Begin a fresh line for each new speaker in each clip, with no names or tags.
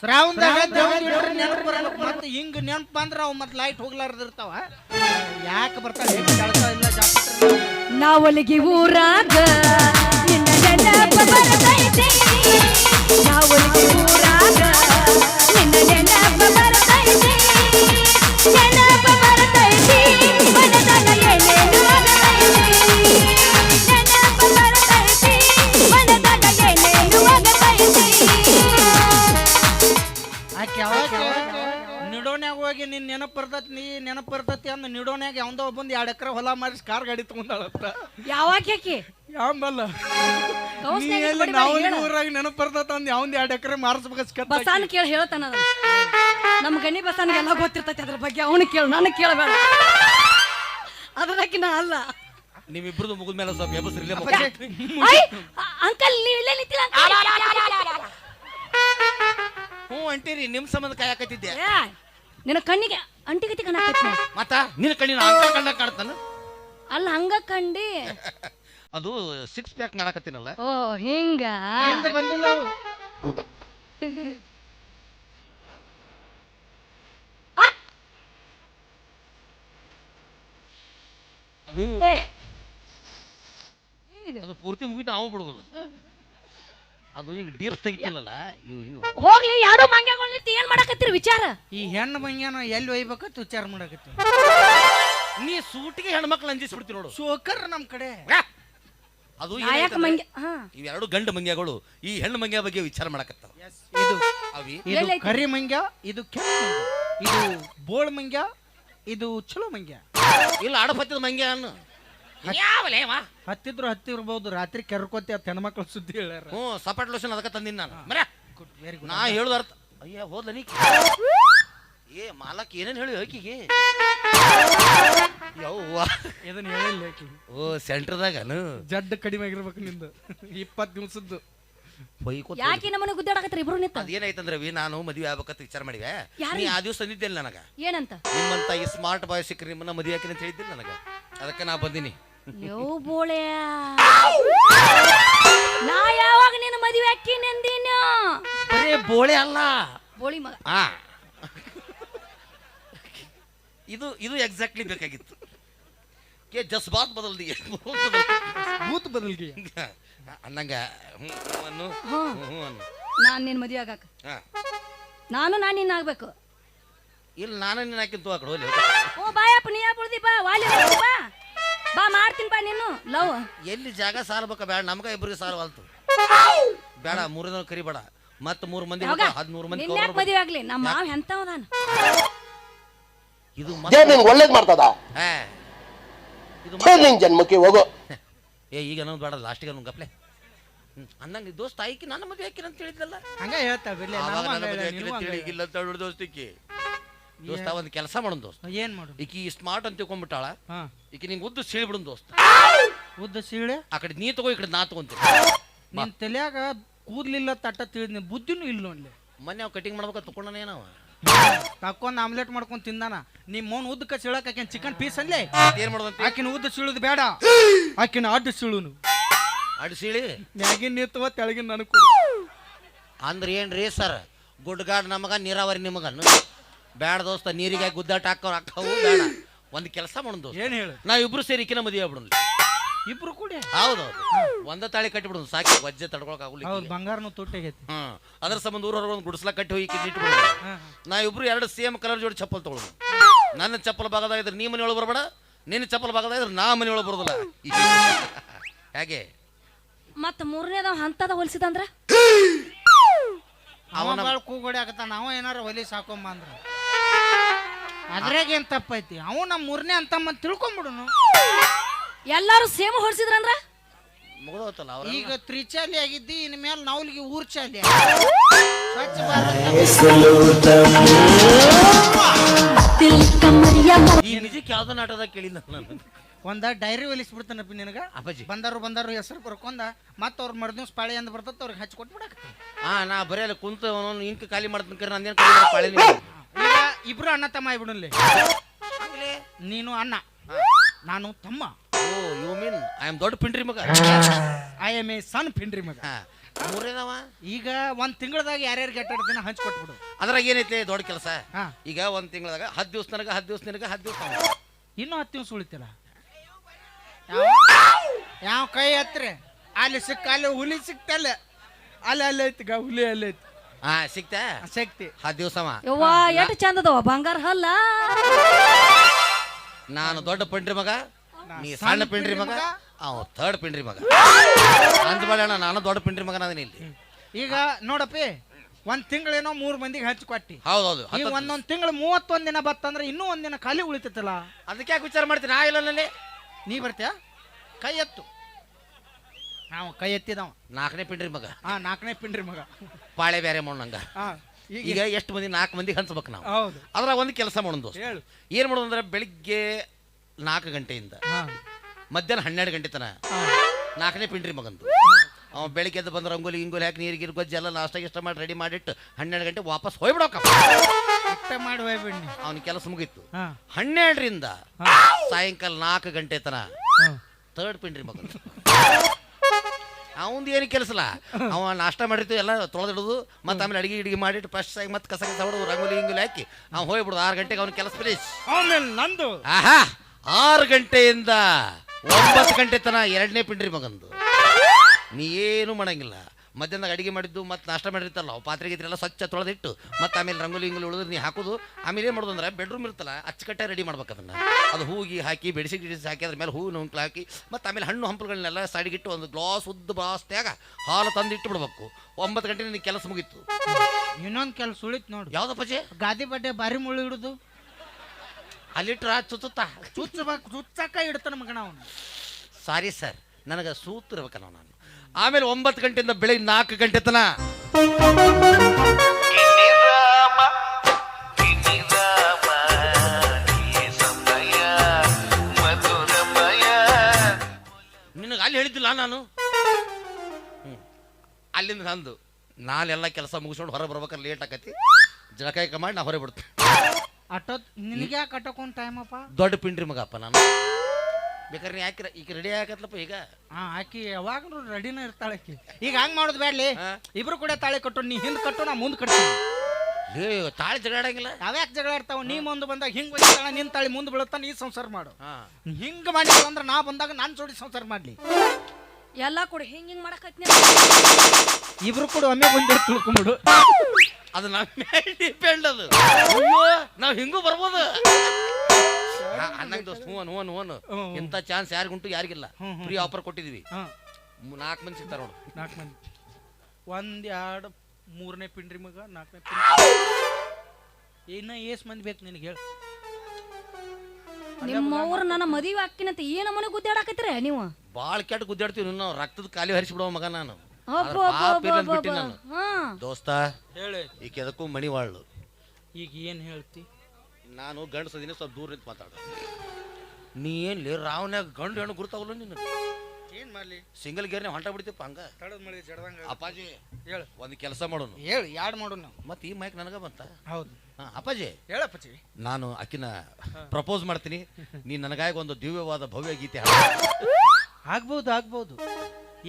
ಶ್ರಾವಣದಾಗ ಮತ್ತೆ ಹಿಂಗ್ ನೆನಪು ಬಂದ್ರ ಅವ್ ಮತ್ತೆ ಲೈಟ್ ಹೋಗ್ಲಾರ್ದಿರ್ತಾವ ಯಾಕೆ ಜಾಸ್ತಿ
ನಾವಲಿಗೆ ಊರಾಗ ನಿನ್ನ ನೆನಪ ಬರ್ತೈತಿ. ನಾವಲಿಗೆ ಊರಾಗ ನಿನ್ನ ನೆನಪ ಬರ್ತೈತಿ. ನೆನಪ
ನಿಡೋನ್ಯಾಗ ಹೋಗಿ ನಿನ್ ನೆನಪು ಬರ್ತೈತಿ ನೀ ನೆನಪು ಬರ್ತೈತಿ ಅಂದ್ ನಿಡೋನ್ಯಾಗ ಯಾವ್ದೋ ಬಂದು ಎರಡು ಎಕರೆ ಹೊಲ ಮಾರಿಸಿ ಕಾರ್ ಗಾಡಿ ತಗೊಂಡಾಳತ್ತ
ಯಾವಾಗ ಯಾಕೆ?
ಯಾಂಬಲ್ಲ ನೀ ಎಲ್ಲಿ ನಾವು. ಊರಾಗ ನೆನಪು ಬರ್ತೈತ ಅಂದ್ ಯಾವ್ದು ಎರಡು ಎಕರೆ ಮಾರಿಸ್ಬೇಕು
ಬಸಾನ್ ಕೇಳಿ ಹೇಳ್ತಾನ ಅದ. ನಮ್ಮ ಗಣಿ ಬಸಾನಿಗೆಲ್ಲ ಗೊತ್ತಿರ್ತೈತಿ ಅದ್ರ ಬಗ್ಗೆ. ಅವನು ಕೇಳು ನನಗೆ ಕೇಳಬೇಡ ಅದರಕ್ಕಿನ ನಾ ಅಲ್ಲ.
ನೀವಿಬ್ರದ್ದು ಮುಗಿದ ಮೇಲೆ ಸ್ವಲ್ಪ
ಐ, ಅ- ಅಂಕಲ್ ನೀವು ಇಲ್ಲೇ ನಿಂತಿಲ್ಲ ಅಂಕಲ್.
ಹ್ಞೂ ಅಂಟೀರಿ ನಿಮ್ಮ ಸಂಬಂಧ ಕಾಯಕತ್ತಿದ್ದೆ.
ಏ, ನಿನ್ನ ಕಣ್ಣಿಗೆ ಅಂಟಿಗತಿ ಕಣ್ಣಾಕತ್ತಿ
ಮತ್ತ ನಿನ್ನ ಕಣ್ಣಿನ ಅಂಕ ಕಂಡ ಕಾಣ್ತಾನ?
ಅಲ್ಲ ಹಂಗ ಕಂಡಿ.
ಅದು ಸಿಕ್ಸ್ ಪ್ಯಾಕ್ ಮಾಡಕತ್ತೀನಲ್ಲ?
ಓ ಹಿಂಗ.
ಬಂದಿಲ್ಲ
ಅದು. ಪೂರ್ತಿ ಮುಗಿ ನಾವು ಬಿಡುವುದು ಅದು ಈಗ ಡೀರ್ ಇವು
ಹೋಗ್ಲಿ ಯಾರು ಮಂಗ್ಯಾಗಳು ನಿಂತು ಏನ್ ಮಾಡಕತ್ತೀರಿ ವಿಚಾರ?
ಈ ಹೆಣ್ಣು ಮಂಗ್ಯಾನ ಎಲ್ಲಿ ಒಯ್ಬೇಕಂತ ವಿಚಾರ ಮಾಡಕತ್ತಿ
ನೀ ಸೂಟಿಗೆ ಹೆಣ್ಮಕ್ಳು ಅಂಜಿಸ್ಬಿಡ್ತಿ ನೋಡು.
ಶೋಕರ್ ನಮ್ಮ ಕಡೆ!
ಅದು
ನಾಯಕ ಮಂಗ್ಯ ಹಾ.
ಇವೆರಡು ಗಂಡು ಮಂಗ್ಯಗಳು ಈ ಹೆಣ್ಣು ಮಂಗ್ಯ ಬಗ್ಗೆ ವಿಚಾರ ಮಾಡಕತ್ತಾವ.
ಇದು
ಅವಿ.
ಇದು
ಎಲ್ಲೈತಿ?
ಕರಿ ಮಂಗ್ಯ ಇದು ಕೆಂಪು ಮಂಗ್ಯ ಇದು ಬೋಳ್ ಮಂಗ್ಯ ಇದು ಚಲೋ ಮಂಗ್ಯ.
ಇಲ್ಲ ಆಡಪತ್ತಿದ ಮಂಗ್ಯ ಅನ್ನು. ಯಾವಲೇ ವಾ.
ಹತ್ತಿದ್ರು ಹತ್ತಿರ್ಬೋದು ರಾತ್ರಿ ಕೆರ್ಕೋತಿ ಅಂತ ಹೆಣ್ಮಕ್ಳು ಸುದ್ದಿ ಹೇಳ್ಯಾರ.
ಹ್ಞೂ ಸಪಾಟ್ ಲೋಷನ್ ಅದಕ್ಕೆ ತಂದಿನಿ ನಾನು. ಮರ್ಯಾ.
ವೆರಿ
ನಾ ಹೇಳುದ ಅರ್ಥ. ಅಯ್ಯ ಹೋದ್ಲ ನೀ. ಏ ಮಾಲಕ್ ಏನೇನು ಹೇಳಿ ಆಕಿಗೆ ಯವ್ವ.
ಇದನ್ನ ಹೇಳಿಲ್ಲ ಆಕಿ
ಓ ಸೆಂಟ್ರದಾಗನು?
ಜಡ್ ಕಡಿಮೆ ಆಗಿರ್ಬೇಕು ನಿಂದು. ಇಪ್ಪತ್ತು ದಿವಸದ್ದು
ಹೊಯ್ಕೋತ
ಯಾಕೆ ನಮ್ಮನೆ ಗುದ್ದಾಡಕತ್ತೀರಿ? ಇಬ್ರು ನಿಂತ?
ಅದೇನಾಯ್ತಂದ್ರೆ ವಿ ನಾನು ಮದುವೆ ಆಗ್ಬೇಕಂತ ವಿಚಾರ ಮಾಡಿವೆ
ಯಾರು?
ನೀ ಆ ದಿವಸ ಅಂದಿದ್ದಿಲ್ಲ ನನಗ.
ಏನಂತ?
ನಿಮ್ಮಂತ ಈ ಸ್ಮಾರ್ಟ್ ಬಾಯ್ ಸಿಕ್ಕರೆ ನಿಮ್ಮನ್ನ ಮದುವೆ ಹಾಕಿನ ಅಂತ ಹೇಳಿದ್ದಿಲ್ಲ ನನಗ. ಅದಕ್ಕೆ ನಾ ಬಂದಿನಿ.
ಯೋ ಬೋಳೆ ನಾ ಯಾವಾಗ ನಿನ್ನ ಮದುವೆ ಅಕ್ಕಿ ನಂದಿನ?
ಬರೇ ಬೋಳೆ ಅಲ್ಲ.
ಬೋಳಿ ಮಗ
ಆ. ಇದು ಇದು ಎಕ್ಸಾಕ್ಟ್ಲಿ ಬೇಕಾಗಿತ್ತು. ಕೆ ಜಸ್ಬಾತ್ ಬದಲ್ದಿ.
ಬೂತ್ ಬದಲ್ಗೆ
ಅನ್ನಂಗ ಹ್ಞೂ ಅನ್ನು
ಹ್ಞೂ
ಹ್ಞೂ ಅನ್ನು.
ನಾನ್ ನಿನ್ ಮದುವೆ ಆಗಾಕ.
ಹಾ.
ನಾನು ನಾನು ನಿನ್ನ ಆಗ್ಬೇಕು.
ಇಲ್ಲ ನಾನು ನಿನ್ನ ಹಾಕಿಂತು ಆ ಕಡೆ ಹೋಗ್ಲಿ.
ಓ ಬಾಯಪ್ಪ ನೀ ಯಾಕೆ ಬಾ ವಾಲಿ ಬಾ. ಬಾ ಮಾಡ್ತೀನಿ ಬಾ ನೀನು. ಲವ್.
ಎಲ್ಲಿ ಜಾಗ ಸಾಲ್ಬೇಕ ಬೇಡ ನಮ್ಗ ಇಬ್ಬರಿಗೆ ಸಾಲವಾಲ್ತು ಬೇಡ ಮೂರು ದಿನ ಕರಿಬೇಡ. ಮತ್ತ ಮೂರು ಮಂದಿ ಹದಿಮೂರು ಮಂದಿ
ಯಾಕೆ ಮದುವೆ ಆಗ್ಲಿ? ನಮ್ಮ ಮಾವ ಎಂತವದಾನ
ಇದು
ಇದೇ
ಮತ್ತೆ
ನಿಂಗೆ ಒಳ್ಳೇದ್ ಮಾಡ್ತದ?
ಹಾ. ಇದು
ಹೇ ನಿನ್ ಜನ್ಮಕ್ಕೆ ಹೋಗು.
ಏ ಈಗ ಅನ್ನೋದು ಬೇಡ ಲಾಸ್ಟಿಗೆ ಅನ್ನೋ ಗಪ್ಲೆ. ಅಂದಂಗೆ ದೋಸ್ತ ಆಯ್ಕೆ ನನ್ನ ಮದುವೆ ಹಾಕಿನ ಅಂತ ಹೇಳಿದ್ಲಲ್ಲ?
ಹಂಗ ಹೇಳ್ತಾ ಬಿಡ್ಲಿ ನಾವು
ನನ್ನ ಮದುವೆ
ನೀನು
ಹಾಕಿನ ಇಲ್ಲ. ಅಂತ ಹೇಳು ದೋಸ್ತಿಕ್ಕೆ ದೋಸ್ತ ಒಂದು ಕೆಲಸ ಮಾಡೋಣ ದೋಸ್ತ.
ಏನ್ ಮಾಡು
ಈಕಿ ಸ್ಮಾರ್ಟ್ ಅಂತ ತಿಳ್ಕೊಂಡ್ಬಿಟ್ಟಾಳ.
ಹಾ.
ಈಕಿ ನಿಂಗೆ ಉದ್ದು ಸೀಳ್ಬಿಡು ದೋಸ್ತ.
ಉದ್ದ ಸೀಳೆ
ಆ ಕಡೆ ನೀ ತಗೋ ಈ ಕಡೆ ನಾ ತಗೊಂತೀನಿ
ನಿನ್ ತಲ್ಯಾಗ ಕೂದ್ಲಿಲ್ಲ ತಟ್ಟ ತಿಳಿದ್ನಿ ಬುದ್ಧಿನೂ ಇಲ್ಲ ನೋಡ್ಲಿ.
ಮೊನ್ನೆ ಅವ್ ಕಟಿಂಗ್ ಮಾಡ್ಬೇಕು ತಕೊಂಡನ ಏನವ?
ತಕೊಂಡ್ ಆಮ್ಲೆಟ್ ಮಾಡ್ಕೊಂಡ್ ತಿಂದಾನ. ನಿಮ್ ಮೌನ್ ಉದ್ದಕ್ಕ ಸೀಳಕ್ ಆಕಿನ್ ಚಿಕನ್ ಪೀಸ್ ಅಲ್ಲೇ
ಏನ್ ಮಾಡೋದಂತ?
ಆಕಿನ ಉದ್ದ ಸೀಳುದು ಬೇಡ. ಆಕಿನ ಅಡ್ಡ ಸೀಳುನು.
ಅಡ್ ಸೀಳಿ?
ಮ್ಯಾಗಿನ ತಗೋ ತೆಳಗಿನ ನನಗೆ ಕೊಡು.
ಅಂದ್ರೆ ಏನ್ರಿ ಸರ್? ಗುಡ್ಗಾಡ್ ನಮಗ ನೀರಾವರಿ ನಿಮಗನ್ನು ಬೇಡ ದೋಸ್ತ ನೀರಿಗೆ ಗುದ್ದಾಟ ಹಾಕೋ ಹಾಕವು ಬೇಡ. ಒಂದು ಕೆಲಸ ಮಾಡೋಣ ದೋಸ್ತ.
ಏನ್ ಹೇಳು?
ನಾವಿಬ್ರು ಸೇರಿ ಇಕ್ಕಿನ ಮದುವೆ ಆಗ್ಬಿಡೋಣ
ಇಬ್ರು ಕೂಡಿ?
ಹೌದೌದು ಒಂದ ತಾಳಿ ಕಟ್ಟಿಬಿಡೋಣ ಸಾಕಿ. ವಜ್ಜೆ ತಡ್ಕೊಳಕ್ ಆಗುಲ್ಲ
ಹೌದು ಬಂಗಾರನು ತುಟ್ಟಾಗೈತಿ.
ಹ್ಮ್ ಅದ್ರ ಸಂಬಂಧ ಊರ ಒಂದು ಗುಡಿಸ್ಲಾ ಕಟ್ಟಿ ಹೋಗಿ ಇಟ್ಬಿಡೋಣ.
ನಾ ಇಬ್ರು
ನಾವಿಬ್ರು ಎರಡು ಸೇಮ್ ಕಲರ್ ಜೋಡಿ ಚಪ್ಪಲ್ ತಗೊಳ್ಳೋಣ ನನ್ನ ಚಪ್ಪಲ್ ಭಾಗದಾಗ ಇದ್ರೆ ನೀ ಮನೆಯೊಳಗೆ ಬರಬೇಡ ನಿನ್ನ ಚಪ್ಪಲ್ ಭಾಗದಾಗ ಇದ್ರೆ ನಾ ಮನೆಯೊಳಗೆ ಬರೋದಿಲ್ಲ. ಹೇಗೆ?
ಮತ್ತ ಮೂರನೇದ ಹಂತದ ಹೊಲಿಸಿದಂದ್ರ
ಅವನ ಬಾಳ ಕೂಗೋಡಿ ಆಗತ್ತ ನಾವು ಏನಾರ ಹೊಲಿ ಸಾಕೊಂಬ ಅಂದ್ರ ಅದ್ರಾಗ ಏನ್ ತಪ್ಪೈತಿ? ಅವು ನಮ್ಮ ಮೂರನೇ ಅಂತ ಮತ್ತೆ ತಿಳ್ಕೊಂಬಿಡುನು.
ಎಲ್ಲಾರು ಸೇಮ್ ಹೊಡ್ಸಿದ್ರಂದ್ರ?
ಮುಗಿದೋತಲ್ಲ ಅವ್ರ
ಈಗ ತ್ರಿಚಾಲಿ ಆಗಿದ್ದಿ ಇನ್ ಮೇಲೆ ನಾವ್ಲಿಗೆ ಊರ್ ಚಾಲಿ. ಸ್ವಚ್ಛ
ಈ ನಿಜಕ್ಕೆ ಯಾವ್ದೋ ನಾಟಕದಾಗ ಕೇಳಿದ ನಾನು.
ಒಂದ ಡೈರಿ ಒಲಿಸ್ಬಿಡ್ತಾನಪ್ಪ ನಿನಗ?
ಅಪ್ಪಾಜಿ.
ಬಂದರು ಬಂದರು ಹೆಸರು ಬರ್ಕೊಂಡ ಮತ್ತ ಅವ್ರ ಮರ್ದಿವ್ಸ ಪಾಳಿ ಅಂದ್ ಬರ್ತತ್ತ ಅವ್ರಿಗೆ ಹಚ್ಚಿ ಕೊಟ್ಬಿಡಕ
ಹಾ ನಾ ಬರೀ ಅಲ್ಲಿ ಕುಂತ ಅವನು ಇಂಕ್ ಖಾಲಿ ಮಾಡ್ತೀನಿ ಕರೆ ನಂದೇನು ಖಾಲಿ ಪಾಳೆ
ಇಬ್ರು ಅಣ್ಣ ತಮ್ಮ
ಹಂಗ್ಲೇ?
ನೀನು ಅಣ್ಣ. ನಾನು ತಮ್ಮ.
Oh you mean I am ದೊಡ್ಡ ಪಿಂಡ್ರಿ ಮಗ.
ಐ ಎಂ ಎ ಸನ್ ಪಿಂಡ್ರಿ ಮಗ.
ಹಾ. ಮೂರೇನವ?
ಈಗ ಒಂದ್ ತಿಂಗಳದಾಗ ಯಾರ್ಯಾರಿಗೆ ಎಟ್ಟ ದಿನ ಹಂಚ್ಕೊಟ್ಬಿಡು.
ಅದ್ರಾಗ ಏನೈತಿ ದೊಡ್ಡ ಕೆಲಸ?
ಹಾ.
ಈಗ ಒಂದ್ ತಿಂಗಳದಾಗ ಹತ್ತು ದಿವಸ ನನಗ ಹತ್ತು ದಿವಸ ನಿನಗ ಹತ್ತು ದಿವಸ
ಇನ್ನು ಹತ್ತು ದಿವ್ಸ ಉಳಿತಿಲ್ಲ. ಯಾವ? ಕೈ ಹತ್ರಿ ಅಲ್ಲಿ ಸಿಕ್ಕ ಅಲ್ಲಿ ಹುಲಿ ಸಿಕ್ತಲ್ಲ. ಅಲ್ಲಿ ಅಲ್ಲಿ ಗ ಹುಲಿ ಅಲ್ಲಿ ಐತಿ
ಹಾ ಸಿಕ್ತಾ?
ಶಕ್ತಿ
ಹತ್ತು ದಿವ್ಸವ
ಯವ್ವ ಎಷ್ಟು ಚಂದದವ ಬಂಗಾರ ಹಲ್ಲ?
ನಾನು ದೊಡ್ಡ ಪಿಂಡ್ರಿ ಮಗ ನೀ
ಸಣ್ಣ
ಪಿಂಡ್ರಿ ಮಗ? ಅವ ಥರ್ಡ್ ಪಿಂಡ್ರಿ ಮಗ. ಅಂತ ಅಣ್ಣ ನಾನು ದೊಡ್ಡ ಪಿಂಡ್ರಿ ಮಗನ ಅದನ್ನ ಇಲ್ಲಿ.
ಈಗ ನೋಡಪ್ಪಿ ಒಂದ್ ತಿಂಗಳೇನೋ ಮೂರ್ ಮಂದಿಗೆ ಹಂಚ್ಕೊಟ್ಟಿ
ಹೌದೌದು
ಈಗ ಒಂದೊಂದ್ ತಿಂಗಳು ಮೂವತ್ತೊಂದ್ ದಿನ ಬತ್ತಂದ್ರೆ ಇನ್ನೂ ಒಂದ್ ದಿನ ಖಾಲಿ ಉಳಿತೈತಲ್ಲ?
ಅದಕ್ಕೆ ಯಾಕೆ ವಿಚಾರ ಮಾಡ್ತೀನಿ ನಾ ಇಲ್ಲ
ನೀ ಬರ್ತೀಯ? ಕೈ ಎತ್ತು. ನಾವು ಕೈ ಎತ್ತಿದವ.
ನಾಲ್ಕನೇ ಪಿಂಡ್ರಿ ಮಗ.
ಹಾ ನಾಲ್ಕನೇ ಪಿಂಡ್ರಿ ಮಗ.
ಪಾಳೆ ಬೇರೆ ಮಾಡೋಣಂಗ
ಹಾ ಈಗ
ಈಗ ಎಷ್ಟು ಮಂದಿ ನಾಲ್ಕು ಮಂದಿ ಹಂಚ್ಬೇಕು ನಾವು.
ಹೌದು.
ಅದ್ರಾಗ ಒಂದು ಕೆಲಸ ಮಾಡೋಣ ದೋಸ್ತ.
ಹೇಳು.
ಏನು ಮಾಡೋದು ಅಂದ್ರೆ ಬೆಳಿಗ್ಗೆ ನಾಲ್ಕು ಗಂಟೆಯಿಂದ
ಹಾ.
ಮಧ್ಯಾಹ್ನ ಹನ್ನೆರಡು ಗಂಟೆ ತನ
ಹಾ.
ನಾಲ್ಕನೇ ಪಿಂಡ್ರಿ ಮಗಂದು. ಅವ ಬೆಳಿಗ್ಗೆ ಎದ್ದು ಬಂದು ರಂಗೋಲಿ ಇಂಗೋಲಿ ಹಾಕಿ ನೀರು ಗೀರು ಗೊಜ್ಜಿ ಎಲ್ಲ ನಾಷ್ಟ ಗಿಷ್ಟ ಮಾಡಿ ರೆಡಿ ಮಾಡಿಟ್ಟು ಹನ್ನೆರಡು ಗಂಟೆ ವಾಪಸ್ ಹೋಗ್ಬಿಡೋಕಪ್ಪ
ಇಷ್ಟ ಮಾಡಿ
ಅವನ ಕೆಲಸ ಮುಗೀತು.
ಹಾ.
ಹನ್ನೆರಡರಿಂದ. ಸಾಯಂಕಾಲ ನಾಲ್ಕು ಗಂಟೆ ತನ
ಹಾ.
ಥರ್ಡ್ ಪಿಂಡ್ರಿ ಮಗಂದು. ಅವಂದು ಏನು ಕೆಲಸಲ್ಲ? ಅವ ನಾಷ್ಟ ಮಾಡಿರ್ತೀವಿ ಎಲ್ಲ ತೊಳೆದಿಡೋದು ಮತ್ತೆ ಆಮೇಲೆ ಅಡಿಗೆ ಗಿಡಿಗೆ ಮಾಡಿಟ್ಟು ಫಸ್ಟ್ ಆಗಿ ಮತ್ತೆ ಕಸ ಕಸ ಹೊಡೆದು ರಂಗೋಲಿ ಹಿಂಗುಲಿ ಹಾಕಿ ಅವ್ನು ಹೋಗ್ಬಿಡೋದು ಆರು ಗಂಟೆಗೆ ಅವ್ನ ಕೆಲಸ ಫಿನಿಶ್
ಆಮೇಲೆ ನಂದು.
ಆಹಾ! ಆರು ಗಂಟೆಯಿಂದ ಒಂಬತ್ತು ಗಂಟೆ ತನ ಎರಡನೇ ಪಿಂಡ್ರಿ ಮಗಂದು. ನೀ ಏನು ಮಾಡಂಗಿಲ್ಲ. ಮಧ್ಯಾಹ್ನದಾಗ ಅಡಿಗೆ ಮಾಡಿದ್ದು ಮತ್ತು ನಾಷ್ಟ ಮಾಡಿರ್ತಲ್ಲ ಅವು ಪಾತ್ರೆ ಗೀತ್ರೆ ಎಲ್ಲ ಸ್ವಚ್ಛ ತೊಳೆದಿಟ್ಟು ಮತ್ತು ಆಮೇಲೆ ರಂಗೋಲಿ ಇಂಗ್ಲಿ ಉಳಿದ್ರೆ ನೀ ಹಾಕೋದು. ಆಮೇಲೆ ಏನು ಮಾಡೋದು ಅಂದ್ರೆ ಬೆಡ್ರೂಮ್ ಇರ್ತಲ್ಲ ಅಚ್ಚುಕಟ್ಟೆ ರೆಡಿ ಮಾಡ್ಬೇಕು ಅದನ್ನು. ಅದು ಹೂಗಿ ಹಾಕಿ ಬೆಡಿಸಿ ಗಿಡಿಸಿ ಹಾಕಿ ಅದ್ರ ಮೇಲೆ ಹೂವಿನ ಹುಂಕ್ಲು ಹಾಕಿ ಮತ್ತು ಆಮೇಲೆ ಹಣ್ಣು ಹಂಪಲುಗಳನ್ನೆಲ್ಲ ಸೈಡಿಗಿಟ್ಟು ಒಂದು ಗ್ಲಾಸ್ ಉದ್ದ ಬಾಸ್ತ್ಯಾಗ ಹಾಲು ತಂದು ಇಟ್ಟು ಬಿಡ್ಬೇಕು ಒಂಬತ್ತು ಗಂಟೆ ನಿನ್ನ ಕೆಲಸ ಮುಗೀತು.
ಇನ್ನೊಂದು ಕೆಲಸ ಉಳಿತು ನೋಡು.
ಯಾವ್ದಪ್ಪ ಜೆ
ಗಾದಿ ಬಡ್ಡೆ ಬಾರಿ ಮುಳ್ಳು ಹಿಡಿದು.
ಅಲ್ಲಿಟ್ರ ಚುಚ್ಚುತ್ತಾ?
ಚುಚ್ಚಬೇಕು ಚುಚ್ಚಕ್ಕ ಇಡ್ತಾನ ಮಗನ ಅವನು.
ಸಾರಿ ಸರ್ ನನಗೆ ಸೂತ್ರ ಇರ್ಬೇಕಲ್ಲ ನಾನು. ಆಮೇಲೆ ಒಂಬತ್ತು ಗಂಟೆಯಿಂದ ಬೆಳಿಗ್ಗೆ ನಾಲ್ಕು ಗಂಟೆ ತನ ನಿನಗೆ ಅಲ್ಲಿ ಹೇಳಿದ್ದಿಲ್ಲ ನಾನು? ಹ್ಮ್. ಅಲ್ಲಿಂದ ನಂದು. ನಾನೆಲ್ಲ ಕೆಲಸ ಮುಗಿಸ್ಕೊಂಡು ಹೊರಗೆ ಬರ್ಬೇಕಾದ್ರೆ ಲೇಟ್ ಆಕತಿ. ಜಳಕಾಯಕ ಮಾಡಿ ನಾ ಹೊರಗೆ ಬಿಡ್ತೀನಿ.
ಅಟೋ ನಿನಗೆ ಯಾಕೆ ಅಟ್ಟಕೊಂಡ್ ಟೈಮ್ ಅಪ್ಪ?
ದೊಡ್ಡ ಪಿಂಡ್ರಿ ಮಗಪ್ಪ ನಾನು. ಬೇಕಾದ್ರೆ ನೀ ಯಾಕೆ ಈಗ ರೆಡಿ ಆಗತ್ತಲ್ಲಪ್ಪ ಈಗ?
ಹಾ ಆಕಿ ಯಾವಾಗಲೂ ರೆಡಿನ ಇರ್ತಾಳೆ ಆಕಿ. ಈಗ ಹಂಗ್ ಮಾಡೋದು ಬ್ಯಾಡ್ಲಿ?
ಹಾ?
ಇಬ್ರು ಕೂಡ ತಾಳಿ ಕಟ್ಟು ನೀ ಹಿಂದ್ ಕಟ್ಟು ನಾ ಮುಂದ್ ಕಟ್ತೀನಿ.
ಲೇ ತಾಳಿ ಜಗಾಡಂಗಿಲ್ಲ
ಯಾವ್ಯಾಕೆ ಜಗಳ ಇರ್ತಾವ ನೀ ಮುಂದೆ ಬಂದಾಗ ಹಿಂಗ್ ಬಂದಿದ್ದಾಳ ನಿನ್ ತಾಳಿ ಮುಂದೆ ಬೀಳುತ್ತಾ ನೀ ಸಂಸಾರ ಮಾಡು.
ಹಿಂಗೆ
ಹಿಂಗ್ ಮಾಡಿಲ್ಲ ಅಂದ್ರೆ ನಾ ಬಂದಾಗ ನಾನ್ ಜೋಡಿ ಸಂಸಾರ ಮಾಡ್ಲಿ.
ಎಲ್ಲ ಕೂಡ ಹಿಂಗ್ ಹಿಂಗ್ ಮಾಡಕ್
ಇಬ್ರು ಕೂಡ ಒಮ್ಮೆ ಬಂದು ತಿಳ್ಕೊಂಬಿಡು.
ಅದು ನಮ್ಮ ಮೇಲೆ ಡಿಪೆಂಡ್ ಅದು. ಅಯ್ಯೋ ನಾವು ಹಿಂಗೂ ಬರ್ಬೋದು. ಅನ್ನಂಗ ದೋಸ್ತ ಹ್ಞೂ ಅನ್ ಹ್ಞೂ
ಅನ್
ಇಂಥ ಚಾನ್ಸ್ ಯಾರಿಗುಂಟು? ಯಾರಿಗಿಲ್ಲ. ಫ್ರೀ ಆಫರ್ ಕೊಟ್ಟಿದ್ವಿ. ನಾಲ್ಕು ಮಂದಿ ಸಿಗ್ತಾರ ನೋಡು.
ನಾಲ್ಕು ಮಂದಿ. ಒಂದ್ ಎರಡು ಮೂರನೇ ಪಿಂಡ್ರಿ ಮಗ ನಾಲ್ಕನೇ ಪಿಂಡ್ರಿ ಇನ್ನ ಏಸ್ ಮಂದಿ ಬೇಕು ನಿನಗೆ ಹೇಳು.
ನಿಮ್ಮವ್ರು ನನ್ನ ಮದುವೆ ಹಾಕಿನಂತ ಏನ ಮನೆ ಗುದ್ದಾಡಕತ್ತೀರ ನೀವು?
ಭಾಳ ಕೆಟ್ಟ ಗುದ್ದಾಡ್ತೀವಿ ನಾವು ರಕ್ತದ ಖಾಲಿ ಹರಿಸಿಬಿಡೋ ಮಗ ನಾನು.
ಅಬ್ಬ,
ಆದ್ರೆ
ಅಬ್ಬ,
ಪಾಪ
ಅಬ್ಬ,
ಇರ್ಲಿ
ಅಬ್ಬ,
ಬಿಟ್ಟಿ
ಅಬ್ಬ.
ನಾನು.
ಹಾ.
ದೋಸ್ತ
ಹೇಳಿ.
ಈಗ ಎದಕ್ಕೂ ಮಣಿವಾಳು
ಈಗ ಏನ್ ಹೇಳ್ತಿ?
ನಾನು ಗಂಡಸದಿನ ಸ್ವಲ್ಪ ದೂರ ನಿಂತು ಮಾತಾಡ ನೀ ಏನ್ ಲೇ ರಾವನ್ಯಾಗ ಗಂಡು ಹೆಣ್ಣು ಗುರ್ತಾವಲ್ಲ ನೀನು
ಏನ್ ಮಾಡ್ಲಿ?
ಸಿಂಗಲ್ ಗೇರ್ನೇ ಹೊಂಟ ಬಿಡ್ತಿಪ್ಪ ಹಂಗ?
ತಡದ ಜಡದಂಗ
ಅಪ್ಪಾಜಿ
ಹೇಳು.
ಒಂದು ಕೆಲಸ ಮಾಡೋನು.
ಹೇಳಿ ಯಾಡ್ ಮಾಡೋಣ ನಾವು
ಮತ್ತೆ ಈ ಮೈಕ್ ನನಗ ಬಂತ?
ಹೌದು.
ಹಾ, ಅಪ್ಪಾಜಿ.
ಹೇಳಪ್ಪಚ್ಚಿ
ನಾನು ಆಕಿನ ಪ್ರಪೋಸ್ ಮಾಡ್ತೀನಿ. ನೀ ನನಗಾಗಿ ಒಂದು ದಿವ್ಯವಾದ ಭವ್ಯ ಗೀತೆ ಹಾಡು.
ಆಗ್ಬೋದು ಆಗ್ಬೋದು.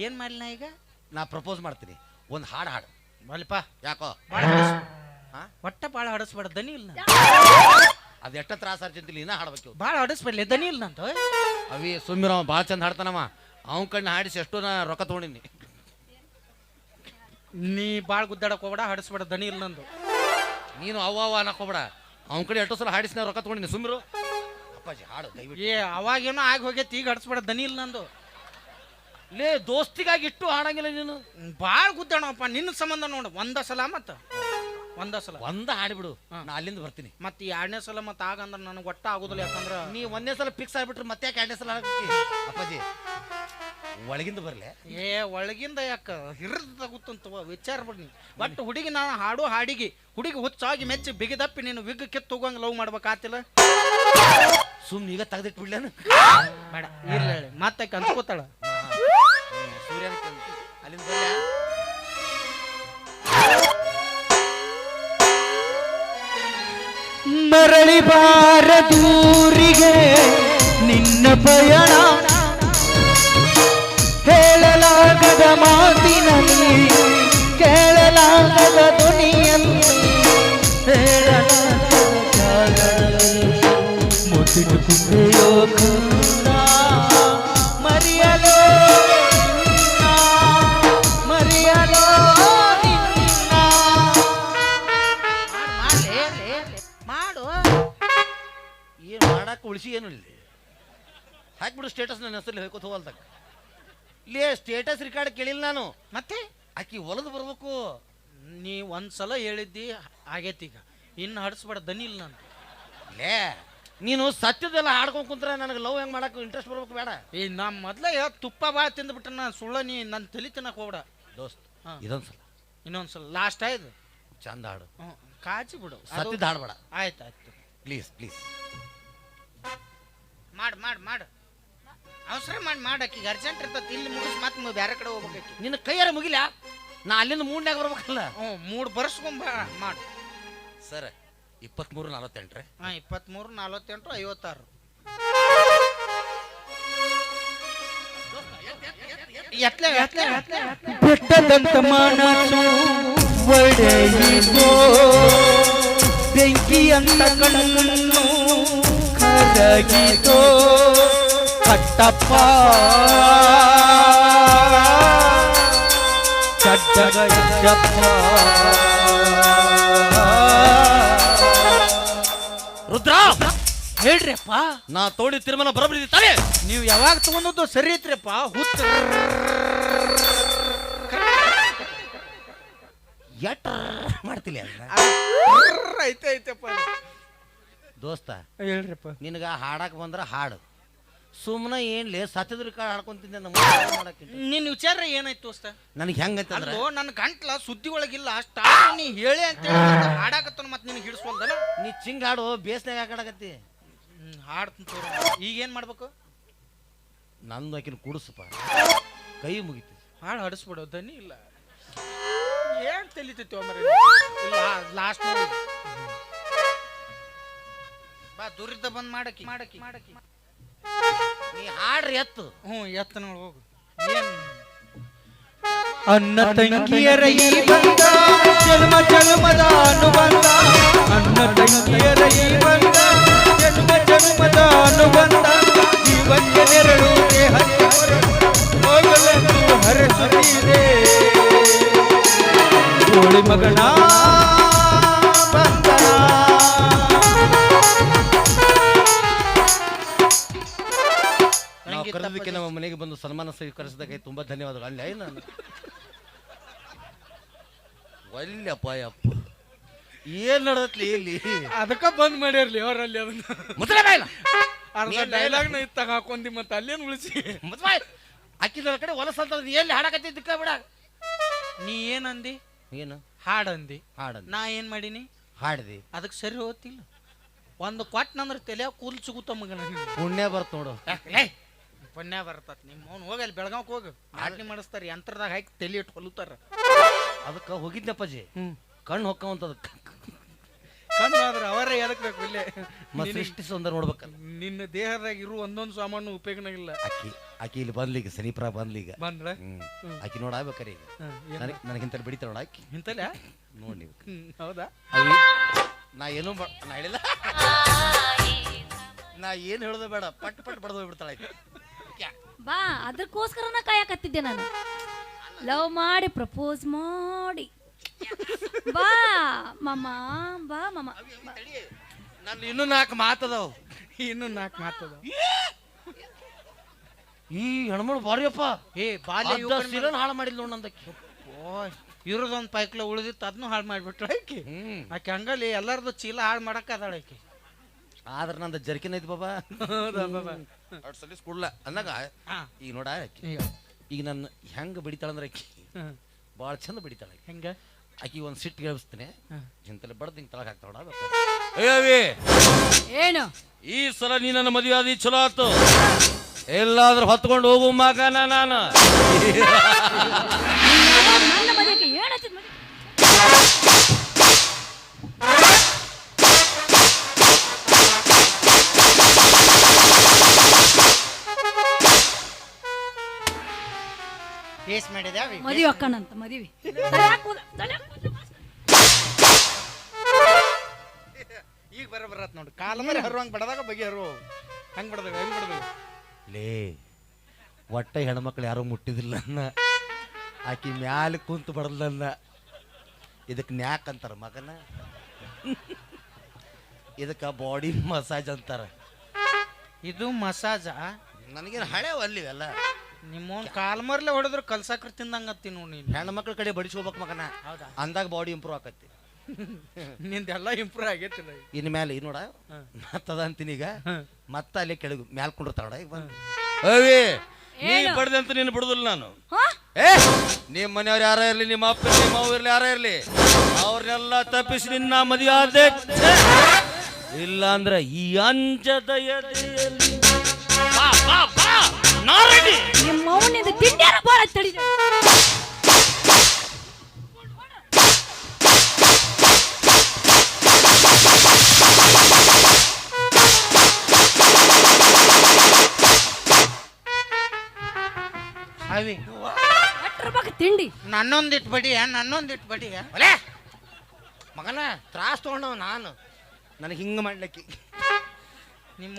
ಏನ್ ಮಾಡ್ಲಿ ನಾ ಈಗ?
ನಾ ಪ್ರಪೋಸ್ ಮಾಡ್ತೀನಿ. ಒಂದು ಹಾಡು ಹಾಡು.
ಮಾಡ್ಲಿಪ್ಪ
ಯಾಕೋ?
ಒಟ್ಟ ಬಾಳ ಹಡಸ್ಬೇಡ ದನಿ ಇಲ್ಲ
ಅದು ಎಷ್ಟ ತ್ರಾಸ ಅರ್ಜೆಂತಿಲ್ಲ ಇನ್ನ ಹಾಡ್ಬೇಕು?
ಬಾಳ ಹಡಸ್ಬೇಡ್ಲಿ ದನಿ ಇಲ್ಲ ನಂದು
ಅವಿ ಸುಮ್ಮಿರವ ಭಾಳ ಚಂದ ಹಾಡ್ತಾನವ. ಅವನ ಕಣ್ಣು ಹಾಡಿಸಿ ಎಷ್ಟೋ ನಾ ರೊಕ್ಕ ತೊಗೊಂಡಿನಿ.
ನೀ ಬಾಳ ಗುದ್ದಾಡಕ್ ಹೋಗ್ಬೇಡ ಹಡಸ್ಬೇಡ ದನಿ ಇಲ್ಲ ನಂದು
ನೀನು ಅವ ಅವ ಅನ್ನಕ್ ಹೋಗ್ಬೇಡ. ಅವನ ಕಡೆ ಎಷ್ಟೋ ಸಲ ಹಾಡಿಸಿ ನಾ ರೊಕ್ಕ ತೊಗೊಂಡಿನಿ ಸುಮ್ಮಿರು. ಅಪ್ಪಾಜಿ ಹಾಡು ದಯವಿಟ್ಟು.
ಏ ಅವಾಗೇನೋ ಆಗಿ ಹೋಗೈತಿ ಈಗ ಹಡಸ್ಬೇಡ ದನಿ ಇಲ್ಲ ನಂದು
ಲೇ ದೋಸ್ತಿಗಾಗಿ ಇಟ್ಟು ಹಾಡಂಗಿಲ್ಲ ನೀನು.
ಭಾಳ ಗುದ್ದಾಡಪ್ಪ ನಿನ್ನ ಸಂಬಂಧ ನೋಡು ಒಂದ ಸಲ ಮತ್ತ. ಒಂದ ಸಲ.
ಒಂದ ಹಾಡಿಬಿಡು. ನಾ ಅಲ್ಲಿಂದ ಬರ್ತೀನಿ.
ಮತ್ತೆ ಎರಡನೇ ಸಲ ಮತ್ತೆ ಆಗಂದ್ರೆ ನನಗೆ ಒಟ್ಟ ಆಗುದಿಲ್ಲ ಯಾಕಂದ್ರೆ
ನೀ ಒಂದೇ ಸಲ ಫಿಕ್ಸ್ ಆಗ್ಬಿಟ್ರೆ ಮತ್ತೆ ಯಾಕೆ ಎರಡನೇ ಸಲ? ಅಪ್ಪಾಜಿ ಒಳಗಿಂದ ಬರ್ಲೆ.
ಏ ಒಳಗಿಂದ ಯಾಕ? ಹಿರಿದ ಗೊತ್ತಂತವ ವಿಚಾರ ಬಿಡ್ನಿ ಬಟ್ ಹುಡುಗಿ ನಾನು ಹಾಡು ಹಾಡಿಗೆ ಹುಡುಗಿ ಹುಚ್ಚಾಗಿ ಮೆಚ್ಚಿ ಬಿಗಿದಪ್ಪಿ ನೀನು ವಿಗ್ ಕಿತ್ತು ಹೋಗಂಗ ಲವ್ ಮಾಡ್ಬೇಕಾತಿಲ್ಲ?
ಸುಮ್ನೆ ಈಗ ತೆಗ್ದಿಟ್ಬಿಡ್ಲೇನು?
ಬೇಡ ಇರ್ಲಿ ಮತ್ತೆ ಆಕಿ ಮರಳಿ ಬಾರದೂರಿಗೆ ನಿನ್ನ ಪಯಣ. ಹೇಳಲಾಗದ
ಮಾತಿನಲ್ಲಿ ಕೇಳಲಾಗದ ಧ್ವನಿಯಲ್ಲಿ ಹೇಳಲಾಗದ ಮುತ್ತಿಟ್ಟುಕೊಂಡೆಯೋ
ಏನು ಇಲ್ಲಿ? ಹಾಕ್ಬಿಡು ಸ್ಟೇಟಸ್ ನನ್ನ ಹೆಸರಲ್ಲಿ ಹೇಳ್ಕೊತ ಹೋಗಲ್ದಾಗ ಇಲ್ಲಿ ಸ್ಟೇಟಸ್ ರಿಕಾರ್ಡ್ ಕೇಳಿಲ್ಲ ನಾನು.
ಮತ್ತೆ?
ಆಕಿ ಹೊಲದು ಬರ್ಬೇಕು.
ನೀ ಒಂದ್ಸಲ ಹೇಳಿದ್ದಿ ಆಗೈತಿ ಈಗ. ಇನ್ನು ಹಡಿಸ್ಬೇಡ ದನಿ ಇಲ್ಲ ನಾನು
ಲೇ ನೀನು ಸತ್ಯದೆಲ್ಲ ಹಾಡ್ಕೊಂಡ್ ಕುಂತ್ರೆ ನನಗೆ ಲವ್ ಹೆಂಗ್ ಮಾಡಕ್ಕೆ ಇಂಟ್ರೆಸ್ಟ್ ಬರ್ಬೇಕು ಬೇಡ.
ಈ ನಾ ಮೊದಲೇ ತುಪ್ಪ ಭಾಳ ತಿಂದ್ಬಿಟ್ಟ ನಾನು ಸುಳ್ಳ ನೀ ನನ್ನ ತಲೆ ತಿನ್ನಕ್ ಹೋಗ್ಬೇಡ.
ದೋಸ್ತ್
ಸಲ
ಇದೊಂದ್ಸಲ.
ಇನ್ನೊಂದ್ಸಲ ಲಾಸ್ಟ್ ಆಯ್ತು
ಚಂದ ಹಾಡು.
ಹ್ಞೂ ಕಾಚಿ ಬಿಡು.
ಸತ್ಯದ ಹಾಡ್ಬೇಡ
ಆಯ್ತು ಆಯ್ತು.
ಪ್ಲೀಸ್ ಪ್ಲೀಸ್
ಮಾಡು ಮಾಡು ಮಾಡು. ಅವಸರ ಮಾಡಿ ಮಾಡಕ್ಕೆ ಅರ್ಜೆಂಟ್ ಇರ್ತೈತಿ ಇಲ್ಲಿ ಮುಗಿಸ್ ಮತ್ತೆ ಬೇರೆ ಕಡೆ ಹೋಗ್ಬೇಕಿ
ನಿನ್ನ ಕೈಯಾರ ಮುಗಿಲ? ನಾ ಅಲ್ಲಿಂದ ಮೂಡ್ನಾಗ ಬರ್ಬೇಕಲ್ಲ?
ಹ್ಞೂ ಮೂಡ್ ಬರ್ಸ್ಕೊಂಬ ಮಾಡು.
ಸರ್ ಇಪ್ಪತ್ಮೂರು ನಲವತ್ತೆಂಟ್ರೆ?
ಹಾಂ ಇಪ್ಪತ್ತ್ಮೂರು ನಲ್ವತ್ತೆಂಟು ಐವತ್ತಾರು. ಎತ್ಲೆ ಅಂತ ಎತ್ಲೆ.
ಬೆಟ್ಟದಂತ ಮನಸ್ಸು ಒಡೆಯಿತೋ ಬೆಂಕಿಯಂತ ಕಣ್ಣು ಕರಗಿತೋ ಕಟ್ಟಪ್ಪ
ರುದ್ರ
ಹೇಳ್ರಿಪ್ಪ
ನಾ ತೋಡಿ ತಿರುಮಲ ಬರಬರಿ ತಾನೇ
ನೀವು ಯಾವಾಗ ತಗೊಂಡದ್ದು ಸರಿ ಐತ್ರಿಪ್ಪ ಹುತ್ತ
ಎಟ್ಟ ಮಾಡ್ತಿಲ್ಲ
ಐತೆ ಐತೆಪ್ಪ
ದೋಸ್ತ
ಹೇಳ್ರಿಪ್ಪ.
ನಿನಗ ಹಾಡಕ್ ಬಂದ್ರ ಹಾಡು. ಸುಮ್ಮನೆ ಏನ್ಲೇ ಸತ್ಯದ ರಿಕಾರ್ಡ್ ಹಾಡ್ಕೊಂತಿದ್ದೆ ನಮ್ಮ
ನಿನ್ನ ವಿಚಾರ ಏನಾಯ್ತು ದೋಸ್ತ?
ನನಗೆ ಹೆಂಗ
ಅಲ್ಲೋ ನನ್ನ ಗಂಟ್ಲ ಸುದ್ದಿ ಒಳಗಿಲ್ಲ ಅಷ್ಟು ನೀ ಹೇಳಿ ಅಂತ ಹಾಡಾಕತ್ತ ಹಾಡಾಕತ್ತನ ಮತ್ತೆ ನಿನಗೆ ಹಿಡಿಸ್ವಲ್ದಲ್ಲ
ನೀ ಚಿಂಗ್ ಹಾಡು ಬೇಸ್ನಾಗ ಹಾಕಾಡಕತ್ತಿ.
ಈಗ ಏನು ಮಾಡ್ಬೇಕು?
ನಂದು ಆಕಿನ ಕುಡಿಸಪ್ಪ ಕೈ ಮುಗಿತು.
ಹಾಡು ಹಡಿಸ್ಬಿಡೋ ದನಿ ಇಲ್ಲ. ಏನ್ ತೆಲಿತೈತಿ ಇಲ್ಲ ಲಾಸ್ಟ್ ನೋಡಿ. ಬಾ ದುರಿತ ಬಂದ್ ಮಾಡಕಿ. ಮಾಡಕಿ ಮಾಡಕಿ.
ನೀ ಹಾಡ್ರಿ ಎತ್ತು.
ಹ್ಞೂ ಎತ್ತ ನೋಡಿ ಹೋಗು. ಏನ್?
ಅನ್ನ ತಂಗಿಯರ ಈ ಬಂದ ಜನ್ಮ ಜನ್ಮದ ಅನುಬಂಧ. ಅನ್ನ ತಂಗಿಯರ ಈ ಬಂದ ಜನ್ಮ ಜನ್ಮದ ಅನುಬಂಧ. ಜೀವಕ್ಕೆ ನೆರಳು ಹೋಗಲೆಂದು ಹರಸುತ್ತಿದೆ. ಕೋಳಿ ಮಗನ
ಕರೆದಕ್ಕೆ ನಮ್ಮ ಮನೆಗೆ ಬಂದು ಸನ್ಮಾನ ಸ್ವೀಕರಿಸಿದಾಗ ತುಂಬಾ ಧನ್ಯವಾದಗಳು. ಅಲ್ಲಿ ಐ ನಾನು. ಒಲ್ಲೆಪ್ಪ ಯಪ್ಪ. ಏನ್ ನಡತ್ಲಿ ಇಲ್ಲಿ?
ಅದಕ್ಕ ಬಂದ್ ಮಾಡ್ಯಾರ್ಲಿ ಅವರಲ್ಲಿ ಅದನ್ನ.
ಮುದ್ರೆ ಬಾಯ್ಲ
ಅರ್ಧ
ಡೈಲಾಗ್
ಡೈಲಾಗ್ನ ಇತ್ತಾಗ ಹಾಕೊಂಡಿ ಮತ್ತೆ ಅಲ್ಲೇನು ಉಳಿಸಿ?
ಮುದ್ರೆ ಕಡೆ ಹೊಲಸ ಅಂತ ಎಲ್ಲಿ ಹಾಡಕತ್ತಿದ್ದಕ್ಕ ಬಿಡ.
ನೀ ಏನಂದಿ?
ಏನು?
ಹಾಡಂದಿ.
ಹಾಡ
ನಾ ಏನ್ ಮಾಡೀನಿ?
ಹಾಡ್ದಿ.
ಅದಕ್ಕೆ ಸರಿ ಹೋಗ್ತಿಲ್ಲ ಒಂದು ಕೊಟ್ಟನಂದ್ರ ತಲೆ ಕೂಲ್ ಸಿಗುತ್ತ ಮಗನ.
ಪುಣ್ಯ ಬರ್ತ ನೋಡು.
ಪುಣ್ಯ ಬರ್ತತ್. ನಿಮ್ಮ ಅವ್ನು ಹೋಗಲ್ಲಿ ಬೆಳಗಾವ್ ಬೆಳಗಾವ್ಗೆ ಹೋಗು. ಆಟ್ನಿ ಮಾಡಿಸ್ತಾರೆ ಯಂತ್ರದಾಗ ಹಾಕಿ ತಲೆ ಇಟ್ಟು ಹೊಲುತ್ತಾರ.
ಅದಕ್ಕೆ ಹೋಗಿದ್ನಪ್ಪಾಜಿ
ಹ್ಮ್.
ಕಣ್ಣು ಅದಕ್ಕೆ
ಕಣ್ಣು ಆದ್ರೆ ಅವರೇ ಎದಕ್ ಬೇಕು ಇಲ್ಲೇ? ಮತ್ತೆ
ಸೃಷ್ಟಿ ಸುಂದರ ನೋಡ್ಬೇಕಲ್ಲ.
ನಿನ್ನ ದೇಹದಾಗ ಇರುವ ಒಂದೊಂದು ಸಾಮಾನು ಉಪಯೋಗನ ಇಲ್ಲ.
ಆಕಿ ಆಕಿ ಇಲ್ಲಿ ಬಂದ್ಲೀಗ ಸನೀಪ್ರ ಬಂದ್ಲೀಗ.
ಬಂದ್ಳ
ಹ್ಮ್. ಆಕಿ ನೋಡ ಆಗ್ಬೇಕಾರೆ ಈಗ ನನಗೆ ನನಗಿಂತ ಬಿಡಿತಾರ ನೋಡ ಆಕಿ.
ಇಂತಲ್ಲ
ನೋಡಿ ನೀವು.
ಹೌದಾ?
ಅವಿ ನಾ ಏನು ಬ- ನಾ ಹೇಳಿಲ್ಲ. ನಾ ಏನು ಹೇಳೋದು ಬೇಡ ಪಟ್ ಪಟ್ ಬಡ್ದು ಹೋಗ್ಬಿಡ್ತಾಳೆ ಆಕಿ.
ಬಾ ಅದಕ್ಕೋಸ್ಕರನ ಕಾಯಕತ್ತಿದ್ದೆ ನಾನು. ಲವ್ ಮಾಡಿ ಪ್ರಪೋಸ್ ಮಾಡಿ. ಬಾ ಮಮ್ಮ ಬಾ ಮಮ್ಮ
ನನ್ನ ಇನ್ನೂ ನಾಲ್ಕು ಮಾತದವು.
ಇನ್ನು ನಾಲ್ಕು ಮಾತದ
ಈ ಹೆಣ್ಮಳು ಬಾರಿಯಪ್ಪ.
ಏ ಬಾಲ್ಯ
ಸಿರನ್ ಹಾಳು ಮಾಡಿಲ್ಲ ನೋಡ್ ನಂದಕ್ಕೆ.
ಓಯ್ ಇರೋದೊಂದು ಪೈಕ್ಲ ಉಳಿದಿತ್ತು ಅದನ್ನು ಹಾಳು ಮಾಡಿಬಿಟ್ರು. ಆಕಿ ಆಕೆ ಹಂಗಲ್ಲಿ ಎಲ್ಲರದು ಚೀಲ ಹಾಳು ಮಾಡಕ್ಕೆ ಅದಾಳ ಆಕಿ.
ಆದ್ರೆ ನಂದು ಜರ್ಕಿನ್ ಐತಿ ಬಾಬಾ. ಸಲೀಸ್ ಕೊಡ್ಲ ಅಂದಾಗ
ಹಾ.
ಈಗ ನೋಡ ಆಕಿ.
ಈಗ?
ಈಗ ನನ್ನ ಹೆಂಗ್ ಬಿಡಿತಾಳಂದ್ರೆ ಆಕಿ. ಭಾಳ ಚಂದ ಬಿಡಿತಾಳೆ ಆಕಿ.
ಹೆಂಗ?
ಆಕಿ ಒಂದು ಸಿಟ್ಟು ಗೆಲ್ಸ್ತೀನಿ
ಹ್ಮ್.
ಇಂತಲ್ಲಿ ಬಡ್ದು ಹಿಂಗೆ ತಳಗ ಹಾಕ್ತಾವಡ ಅಯ್ಯವಿ
ಏನು?
ಈ ಸಲ ನೀ ನನ್ನ ಮದುವೆ ಆದಿ ಚಲೋ ಆತು. ಎಲ್ಲಾದ್ರೂ ಹೊತ್ಕೊಂಡು ಹೋಗು ಮಗನ ನಾನು.
ನನ್ನ
ಬೇಸ್ ಮಾಡಿದೆ ಅವಿ.
ಮದುವೆ ಅಕ್ಕನಂತ ಮದುವೆ.
ಈಗ ಬರ ಬರತ್ ನೋಡಿ. ಕಾಲ ಮೇಲೆ ಹರುವಂಗ್ ಬಡದಾಗ ಬಗೆ ಹರು ಹಂಗ್ ಬಡದಾಗ ಹೆಂಗ್ ಬಡದಾಗ?
ಲೇ ಒಟ್ಟ ಹೆಣ್ಮಕ್ಳು ಯಾರು ಮುಟ್ಟಿದಿಲ್ಲ ಅನ್ನ. ಆಕಿ ಮ್ಯಾಲೆ ಕುಂತು ಬಡದನ್ನ ಇದಕ್ಕೆ ನ್ಯಾಕ್ ಅಂತಾರ ಮಗನ? ಇದಕ್ಕೆ ಬಾಡಿ ಮಸಾಜ್ ಅಂತಾರ.
ಇದು ಮಸಾಜ?
ನನಗೇನು ಹಳೆ ಅಲ್ಲಿ ಎಲ್ಲ
ಕಾಲ್ಮರ್ಲೆ ಕಾಲ್ ಮರ್ಲೆ ಹೊಡೆದ್ರು ಕಲ್ಸಾಕ್ರ ತಿಂದಂಗತ್ತಿ ನೋಡಿ ನೀನು.
ಹೆಣ್ಮಕ್ಳ ಕಡೆ ಬಡಿಸ್ಕೋಬೇಕು ಮಗನ.
ಹೌದಾ?
ಅಂದಾಗ ಬಾಡಿ ಇಂಪ್ರೂವ್ ಆಕತ್ತಿ.
ನಿಂದೆಲ್ಲ ಇಂಪ್ರೂವ್ ಆಗೈತಿಲ್ಲ ಈಗ.
ಇನ್ ಮೇಲೆ ಈ ನೋಡ
ಹ್ಮ್.
ಮತ್ತದ ಅಂತೀನಿ ಈಗ. ಮತ್ತ ಅಲ್ಲಿ ಕೆಳಗೆ ಮ್ಯಾಲ್ ಕುಂಡಿರ್ತಾಳ ಈಗ ಬಂದು. ಅವಿ ನೀ
ಏನು?
ಬಡ್ದೆ ಅಂತ ನೀನು ಬಿಡುದಿಲ್ಲ ನಾನು.
ಹಾ?
ಏ ನಿಮ್ಮ ಮನೆಯವ್ರು ಯಾರೇ ಇರ್ಲಿ ನಿಮ್ಮ ಅಪ್ಪ ಇರ್ಲಿ ನಿಮ್ಮ ಅವ್ವ ಇರ್ಲಿ ಯಾರ ಇರ್ಲಿ ಅವ್ರನ್ನೆಲ್ಲ ತಪ್ಪಿಸಿ ನಿನ್ನ ಮದುವೆ ಆದೆ ಇಲ್ಲ ಅಂದ್ರೆ ಈ ಅಂಜದ ಎದೆಯಲ್ಲಿ. ಬಾ, ಬಾ, ಬಾ, ನಾರಡಿ.
ನಿಮ್ಮ ತಿಂಡಿ ತಿಂಡ್ಯಾರ ಬಾಳ ತಡಿ.
ಅವಿ.
ಅಟ್ರಬೇಕು ತಿಂಡಿ.
ನನ್ನೊಂದು ಬಡಿಯ ನನ್ನೊಂದಿಟ್ ಬಡಿಯ.
ಒಲೆ! ಮಗನ ತ್ರಾಸ್ ತಗೊಂಡವ್ ನಾನು. ನನಗೆ ಹಿಂಗೆ ಮಾಡ್ಲಿಕ್ಕೆ.
ನಿಮ್ಮ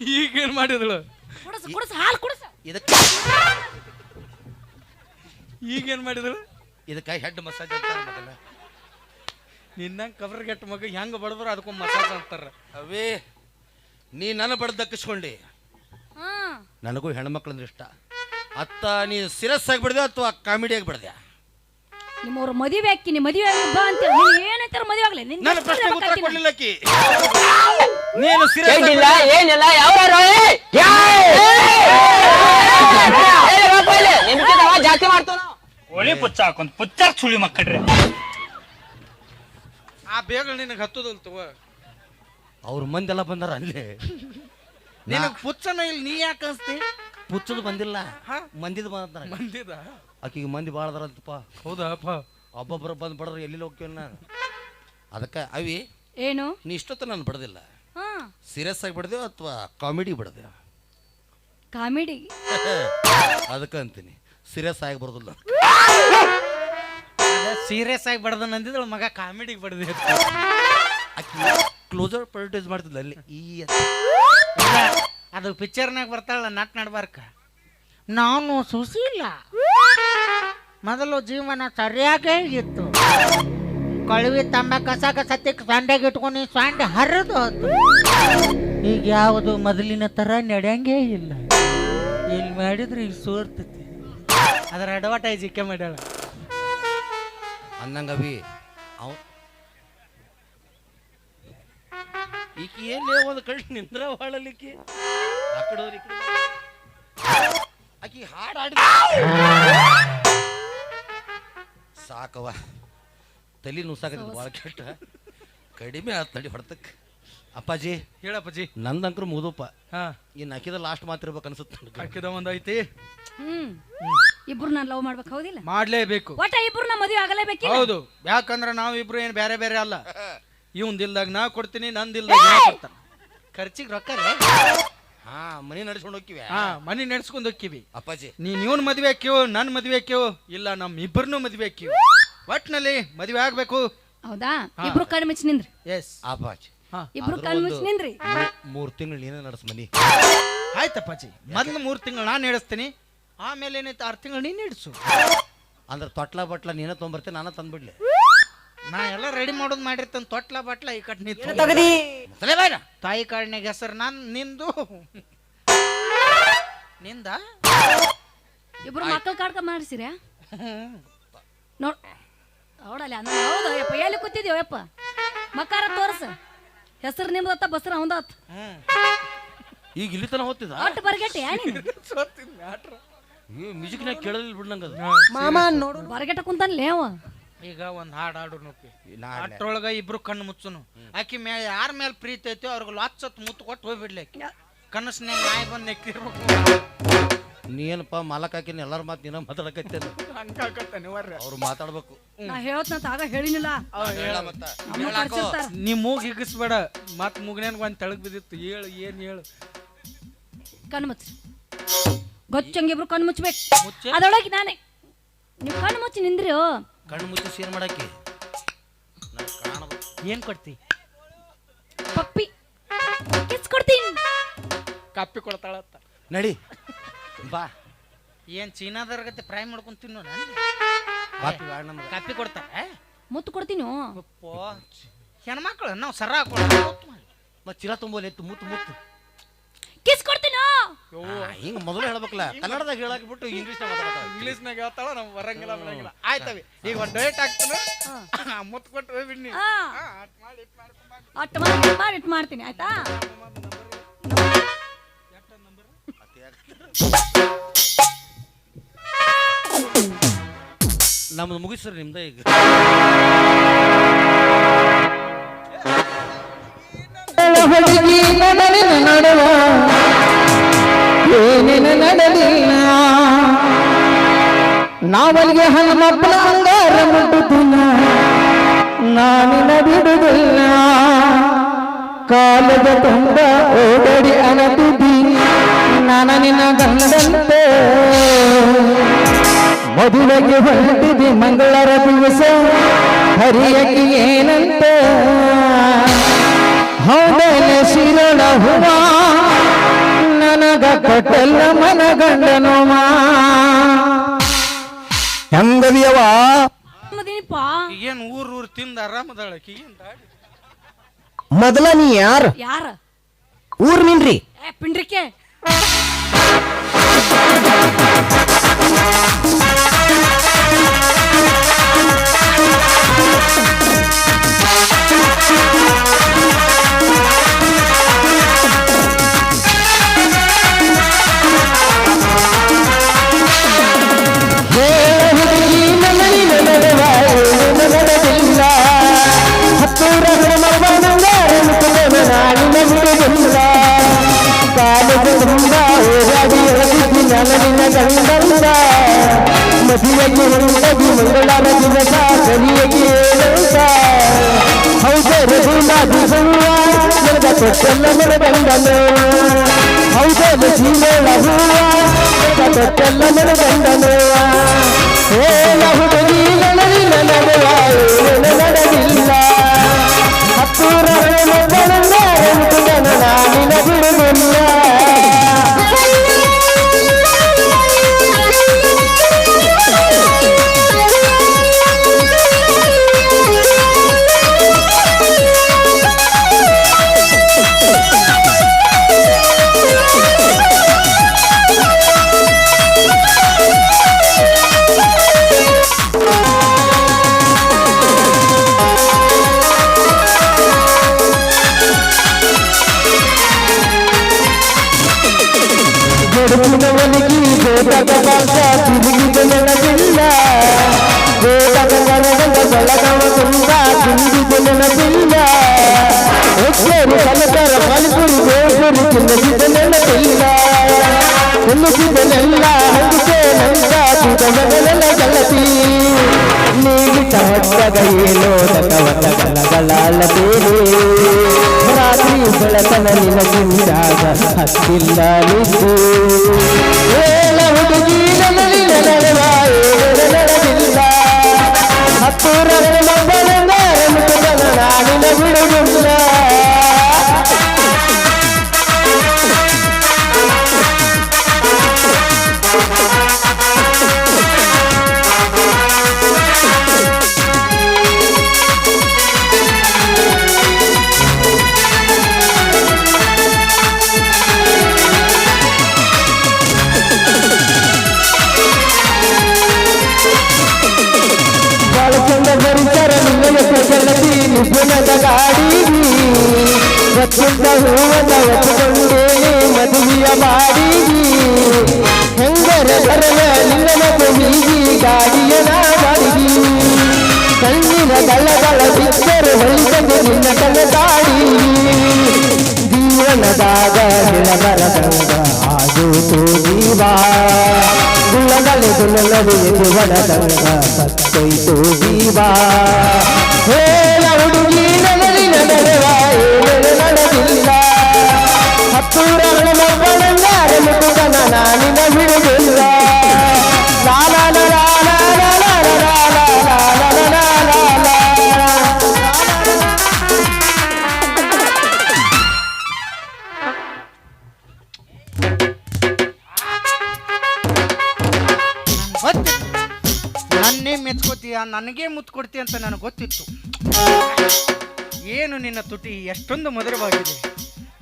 ಈಗೇನ್ ಮಾಡಿದಳು?
ಕುಡಸ ಕುಡಸ ಹಾಲು ಕುಡಸ.
ಇದಕ್ಕೆ
ಈಗೇನ್ ಮಾಡಿದಳು?
ಇದಕ್ಕೆ ಹೆಡ್ ಮಸಾಜ್ ಅಂತ ಮಗನ.
ನಿನ್ನ ಗೆಟ್ ಮಗ ಹೆಂಗ್ ಬಡದ್ರು ಅದಕ್ಕೊಂದು ಮಸಾಜ್ ಅಂತಾರ.
ಅವೇ ನೀ ನನ್ನ ಬಡ ದಕ್ಕಿಸ್ಕೊಂಡಿ.
ಹಾ.
ನನಗೂ ಹೆಣ್ಮಕ್ಳು ಅಂದ್ರೆ ಇಷ್ಟ. ಅತ್ತ ನೀ ಸಿರಸ್ ಆಗಿ ಬಿಡ್ದೆ ಅಥವಾ ಕಾಮಿಡಿಯಾಗಿ ಬಿಡ್ದೆ?
ನಿಮ್ಮವ್ರ ಮದುವೆ ಅಕ್ಕಿ ನಿಮ್ಮ ಮದುವೆ ಆಗಿ ಬಾ ಅಂತ ನೀನು ಏನಂತಾರ ಮದುವೆ ಆಗ್ಲಿ.
ನಿನ್ನ
ನನ್ನ
ಪ್ರಶ್ನೆ ಉತ್ತರ? ಕೊಡ್ಲಿಲ್ಲ ಆಕಿ. ನೀನು ಸಿರಸ್ ಆಗಿ
ಏನಿಲ್ಲ ಏನಿಲ್ಲ ಜಾತಿ ಮಾಡ್ತಾವ
ಒಳಿ ಪುಚ್ಚ ಹಾಕೊಂಡ್ ಪುಚ್ಚಾರ್ ಸುಳಿ ಮಕ್ಕಳ್ರಿ
ಆ ಬೇಗ ನಿನಗೆ ಹತ್ತದಲ್ ತಗೋ
ಅವ್ರ ಮಂದೆಲ್ಲ ಬಂದಾರ ಅಲ್ಲಿ
ನಿನಗ್ ಪುಚ್ಚನ ಇಲ್ಲಿ ನೀ ಯಾಕೆ ಅನ್ಸ್ತಿ
ಪುಚ್ಚದು ಬಂದಿಲ್ಲ
ಹಾ?
ಮಂದಿದ್ ಬಂದಾರ
ಮಂದಿದ
ಆಕಿಗೆ ಮಂದಿ ಭಾಳ ಅದಾರಂತಪ್ಪ
ಹೌದಪ್ಪ
ಒಬ್ಬೊಬ್ಬರು ಬಂದ್ ಬಡ್ರ ಎಲ್ಲಿ ಹೋಗ್ತೀವಿ ನಾನು ಅದಕ್ಕೆ ಅವಿ
ಏನು
ನೀ ಇಷ್ಟೊತ್ತ ನಾನು ಬಿಡದಿಲ್ಲ
ಹಾ.
ಸೀರಿಯಸ್ ಆಗಿ ಬಿಡ್ದೇವು ಅಥವಾ ಕಾಮಿಡಿ ಬಿಡದೆ
ಕಾಮಿಡಿ.
ಅದಕ್ಕೆ ಅಂತೀನಿ. ಸೀರಿಯಸ್ ಆಗಿ ಬರೋದಿಲ್ಲ.
ಸೀರಿಯಸ್ ಆಗಿ ಬಡದ ನಂದಿದಳು ಮಗ ಕಾಮಿಡಿಗೆ ಬಡ್ದಿ
ಕ್ಲೋಸರ್ ಪ್ರೊಡ್ಯೂಸ್ ಮಾಡ್ತಿದ್ಲ ಅಲ್ಲಿ. ಈ ಅಂತ.
ಅದು ಪಿಕ್ಚರ್ನಾಗ ಬರ್ತಾಳ ನಟ್ ನಡ್ಬಾರ್ಕ. ನಾನು ಇಲ್ಲ ಮೊದಲು ಜೀವನ ಸರಿಯಾಗೇ ಇತ್ತು. ಕಳುವಿ ತಂಬ ಕಸ ಕಸತ್ತಿಗೆ ಸಂಡೆಗೆ ಇಟ್ಕೊಂಡು ಸಂಡೆ ಹರಿದು ಹೋತು. ಈಗ ಯಾವುದು ಮೊದಲಿನ ಥರ ನಡೆಯಂಗೇ ಇಲ್ಲ. ಇಲ್ಲಿ ಮಾಡಿದ್ರೆ ಈಗ ಸೋರ್ತೈತಿ. ಅದರ ಅಡ್ವರ್ಟೈಸ್ ಇಕ್ಕೆ ಮಾಡ್ಯಾಳ
ಅಂದಂಗ ಅವಿ ಅವ ಈಕಿ ಏನ್ ಒಂದು ಕಳ್ ನಿಂದ್ರ ಹೊಳಲಿಕ್ಕೆ ಆ ಕಡೆ ಹೋದ್ರೆ ಕಡೆ ಆಕಿ ಹಾಡು ಸಾಕವ ತಲೆ ನುಸಾಕತ್ತಿದ್ ಭಾಳ ಕೆಟ್ಟ. ಕಡಿಮೆ ಆತ್ ನಡಿ ಹೊಡ್ತಕ್. ಅಪ್ಪಾಜಿ
ಹೇಳಪ್ಪಾಜಿ
ನಂದಂಕ್ರು ಮುದುಪ
ಹಾ.
ಇನ್ನು ಹಾಕಿದ ಲಾಸ್ಟ್ ಮಾತ್ರ ಅನ್ಸುತ್ತೆ ಅನ್ಸುತ್ತ
ಹಾಕಿದ ಒಂದೈತಿ
ಹ್ಮ್. ಇಬ್ರು ನಾನು ಲವ್ ಮಾಡ್ಬೇಕು ಹೌದಿಲ್ಲ?
ಮಾಡ್ಲೇಬೇಕು.
ಒಟ್ಟ ಇಬ್ರು ನಾ ಮದುವೆ ಆಗಲೇಬೇಕಿಲ್ಲ?
ಹೌದು. ಯಾಕಂದ್ರೆ ನಾವು ಇಬ್ರು ಏನು ಬೇರೆ ಬೇರೆ ಅಲ್ಲ. ಇವನ್ ಇಲ್ದಾಗ ನಾ ಕೊಡ್ತೀನಿ ನಂದಿಲ್ದಾಗ ನಾ ಕೊಡ್ತಾನ. ಖರ್ಚಿಗೆ ರೊಕ್ಕ ರೀ?
ಹಾ ಮನಿ ನಡ್ಸ್ಕೊಂಡು ಹೋಗ್ಕಿವಿ
ಹಾ ಮನಿ ನಡ್ಸ್ಕೊಂಡ್ ಹೋಕ್ಕಿವಿ.
ಅಪ್ಪಾಜಿ.
ನೀನ್ ಇವನ್ ಮದ್ವೆ ಹಾಕ್ಯೋ ನನ್ ಮದ್ವೆ ಹಾಕ್ಯೋ ಇಲ್ಲ ನಮ್ ಇಬ್ಬರನ್ನೂ ಮದ್ವೆ ಹಾಕ್ಯೋ. ಒಟ್ನಲ್ಲಿ ಮದುವೆ ಆಗ್ಬೇಕು.
ಹೌದಾ? ಇಬ್ರು ಕಣ್ಣು ಮುಚ್ಚಿ ನಿಂದ್ರಿ.
ಎಸ್
ಅಪ್ಪಾಜಿ.
ಹಾ.
ಇಬ್ರು
ಒಂದು
ಮುಚ್ಚಿ ನಿಂದ್ರಿ.
ಮೂರು ತಿಂಗಳು ನೀನೇ ನಡ್ಸ್ ಮನಿ.
ಆಯ್ತಪ್ಪಾಜಿ ಮೊದ್ಲ ಮೂರು ತಿಂಗಳು ನಾನು ನಡೆಸ್ತೀನಿ. ಆಮೇಲೆ ಏನೈತೆ ಆರು ತಿಂಗಳು ನೀನ್ ನಡೆಸು.
ಅಂದ್ರೆ ತೊಟ್ಲ ಬಟ್ಲ ನೀನೇ ತೊಗೊಂಬರ್ತೀನಿ ನಾನು ತಂದ್ಬಿಡ್ಲಿ.
ನಾ ಎಲ್ಲ ರೆಡಿ ಮಾಡೋದು ಮಾಡಿರ್ತೇನೆ. ತೊಟ್ಲ ಬಟ್ಲ ಈ ಕಟ್ ನೀ
ತಲೆ ಬಾಯ್ನ
ತಾಯಿ ಕಾಡಿನಾಗ ಹೆಸರು ನಾನು ನಿಂದು. ನಿಂದ?
ಇಬ್ರು ಮಕ್ಕಳು ಕಾಡ್ಕ ಮಾಡಿಸಿರ ನೋಡ್. ನಾನು ಹೌದು ಯಪ್ಪ ಎಲ್ಲಿ ಕೂತಿದ್ಯೋ ಯಪ್ಪ? ಮಕ್ಕಾರ ತೋರ್ಸ. ಹೆಸರು ನಿಮ್ದತ್ತ ಬಸ್ರ ಅವಂದತ್
ಈಗ ಇಲ್ಲಿ ತನ ಹೋಗ್ತಿದ್ದ?
ಅಟ್ ಬರ್ಗೆಟ್ಟೆ ನೀನು?
ಮ್ಯೂಸಿಕ್ನಾಗ ಕೇಳಲಿಲ್ಲ ಮಾಮ ನೋಡು.
ಬರ್ಗೆಟ್ಟ ಕುಂತಾನ್ಲೇ ಅವ?
ಈಗ ಒಂದ್ ಹಾಡು ಹಾಡು ನೋಕಿ
ನಾ ಹಾಡ್ಲೆ.
ಅಟ್ರೊಳಗ ಇಬ್ರು ಕಣ್ಣು ಮುಚ್ಚುನು. ಆಕಿ ಮೇಲೆ ಯಾರ ಮೇಲೆ ಪ್ರೀತಿ ಐತೋ ಅವ್ರಿಗೆ ಲಾಚತ್ ಮುತ್ತು ಕೊಟ್ಟು ಹೋಗ್ಬಿಡ್ಲಿ ಆಕಿ. ಕನಸ್ನ್ಯಾಗ ನಾಯಿ ಬಂದು ನೆಕ್ಕಿರ್ಬೇಕು.
ನೀ ಏನಪ್ಪ ಮಾಲಕ್ ಹಾಕಿನ ಎಲ್ಲಾರ ಮಾತು ನೀನ
ಮಾತಾಡಕತ್ತೆ
ಅವ್ರು ಮಾತಾಡ್ಬೇಕು.
ನಾ ಹೇಳ್ತ ಆಗ ಹೇಳಿನಿಲ್ಲ.
ಹೇಳ ಮತ್ತ.
ನಮ್ಮ ಕರ್ಸಿರ್ತಾರ
ನೀ ಮೂಗ್ ಹಿಗಿಸ್ಬೇಡ. ಮತ್ ಮುಗ್ನೇನ್ ಒಂದ್ ತೆಳಗ್ ಬಿದ್ದಿತ್ತು. ಹೇಳು ಏನ್ ಹೇಳು?
ಕಣ್ಣು ಮುಚ್ಚಿ. ಗೊಚ್ಚಂಗೆ ಇಬ್ರು ಕಣ್ಣು ಮುಚ್ಚಬೇಕು
ಮುಚ್ಚೆ?
ಅದರೊಳಗೆ ನಾನೇ. ನೀವು ಕಣ್ಣು ಮುಚ್ಚಿ ನಿಂದ್ರಿ.
ಕಣ್ಣು ಮುಚ್ಚಿ ಸೇರ್ ಮಾಡಕ್ಕೆ.
ಏನ್ ಕೊಡ್ತಿ?
ಪಪ್ಪಿ. ಕಿಸ್ ಕೊಡ್ತೀನಿ.
ಕಾಪಿ ಕೊಡ್ತಾಳತ್ತ.
ನಡಿ. ಬಾ.
ಏನ್ ಚೀನಾದವ್ರ ಗತೆ ಫ್ರೈ ಮಾಡ್ಕೊಂಡ್ ತಿನ್ನೋ ನಾನು?
ಕಾಪಿ ಬೇಡ ನಮ್ಗೆ.
ಕಾಪಿ ಕೊಡ್ತಾರೆ
ಮುತ್ತು ಕೊಡ್ತೀನಿ?
ಅಪ್ಪೋ ಹೆಣ್ಮಕ್ಳು ನಾವು ಸರ ಹಾಕೊಂಡು
ಮತ್ತೆ ಚೀಲ ತುಂಬೋಲಿ ಎತ್ತು ಮುತ್ತು ಮುತ್ತು.
ಕಿಸ್ ಕೊಡ್ತೀನಿ?
ಹಿಂಗೆ ಮೊದಲು ಹೇಳ್ಬೇಕಲ್ಲ ಕನ್ನಡದಾಗ ಹೇಳಕ್ ಬಿಟ್ಟು ಇಂಗ್ಲೀಷ್ ಇಂಗ್ಲಿಷ್
ಇಂಗ್ಲೀಷ್ನಾಗ ಹೇಳ್ತಾಳ ನಾವು ಬರಂಗಿಲ್ಲ ಬರಂಗಿಲ್ಲ. ಆಯ್ತವಿ ಈಗ ಒಂದು ಡೇಟ್ ಹಾಕ್ತಾನೆ. ಮುತ್ತು ಕೊಟ್ಟು ಬಿಡ್ನಿ.
ಆ. ಅಟ್ ಮಾಡಿ ಇಟ್ ಮಾಡ್ತೀನಿ ಆಯ್ತಾ?
ನಮ್ದು ಮುಗಿಸ್ರಿ ನಿಮ್ದ ಈಗ.
ಹುಡುಗಿ ನಡಲಿನ ನಡುವ ಏನೇನ ನಡಲಿಲ್ಲ ನಾವಲ್ಗೆ ಹನುಮಪ್ಪನ ಅಂಗಾರ ಮುಟ್ಟುತ್ತಿಲ್ಲ. ನಾನಿನ ಬಿಡುದಿಲ್ಲ ಕಾಲದ ತುಂಬ ಓಡಡಿ ಅನತಿದ್ದಿ ನಾನ ನಿನ್ನ ಗಂಡಂತೆ ಮದುವೆಗೆ ಹೊರಟಿದೆ ಮಂಗಳರ ದಿವಸ ಹರಿಯಕ್ಕೆ ಏನಂತೆ. ಹೌದಲೆ ಶಿರಳ ಹೂವ ನನಗ ಕೊಟ್ಟಲ್ಲ ಮನಗಂಡನೋಮ ಹೆಂಗವಿಯವ
ಮದಿನಿಪ್ಪ
ಏನ್ ಊರ್ ಊರ್ ತಿಂದ ದಾಡಿ?
ಮೊದಲ ನೀ ಯಾರ?
ಯಾರ?
ಊರ್ ನಿನ್ರಿ?
ಪಿಂಡ್ರಿಕೆ.
ಹೇಳ ನನಗ ಬಂದನು ಹೌದರ ಸೀಮೆಳ ಹೂವ ನನಗ ತೊಟ್ಟಲ್ಲ ಮನಗಂಡನು ಏನ ಹುಡುಗಿ ನನಗಿನ ನಡುವ ದೀವನದಾಗ ಜೀವನದಾಗ ಗಿಡಮರದಂಗ ಆಗೋತು ಜೀವ ಗುಣದಲ್ಲಿ ಗುಣಲವಿ ಜೀವನದಂಗ ಸತ್ತೊಯ್ತು ಜೀವ ಹೇಳ ಹುಡುಗಿ ನಗರಿ ನಗರವ ನಡೆದಿಲ್ಲ ಹತ್ತೂರ ಹಣಮಪ್ಪನಂಗ ಮುಟುಕನ ನಾನಿನ ಬಿಡುವುದಿಲ್ಲ
ಲಾಲ ನನಗೇ ಮುತ್ತು ಕೊಡ್ತೀಯ ಅಂತ ನನಗೆ ಗೊತ್ತಿತ್ತು. ಏನು ನಿನ್ನ ತುಟಿ? ಎಷ್ಟೊಂದು ಮಧುರವಾಗಿದೆ.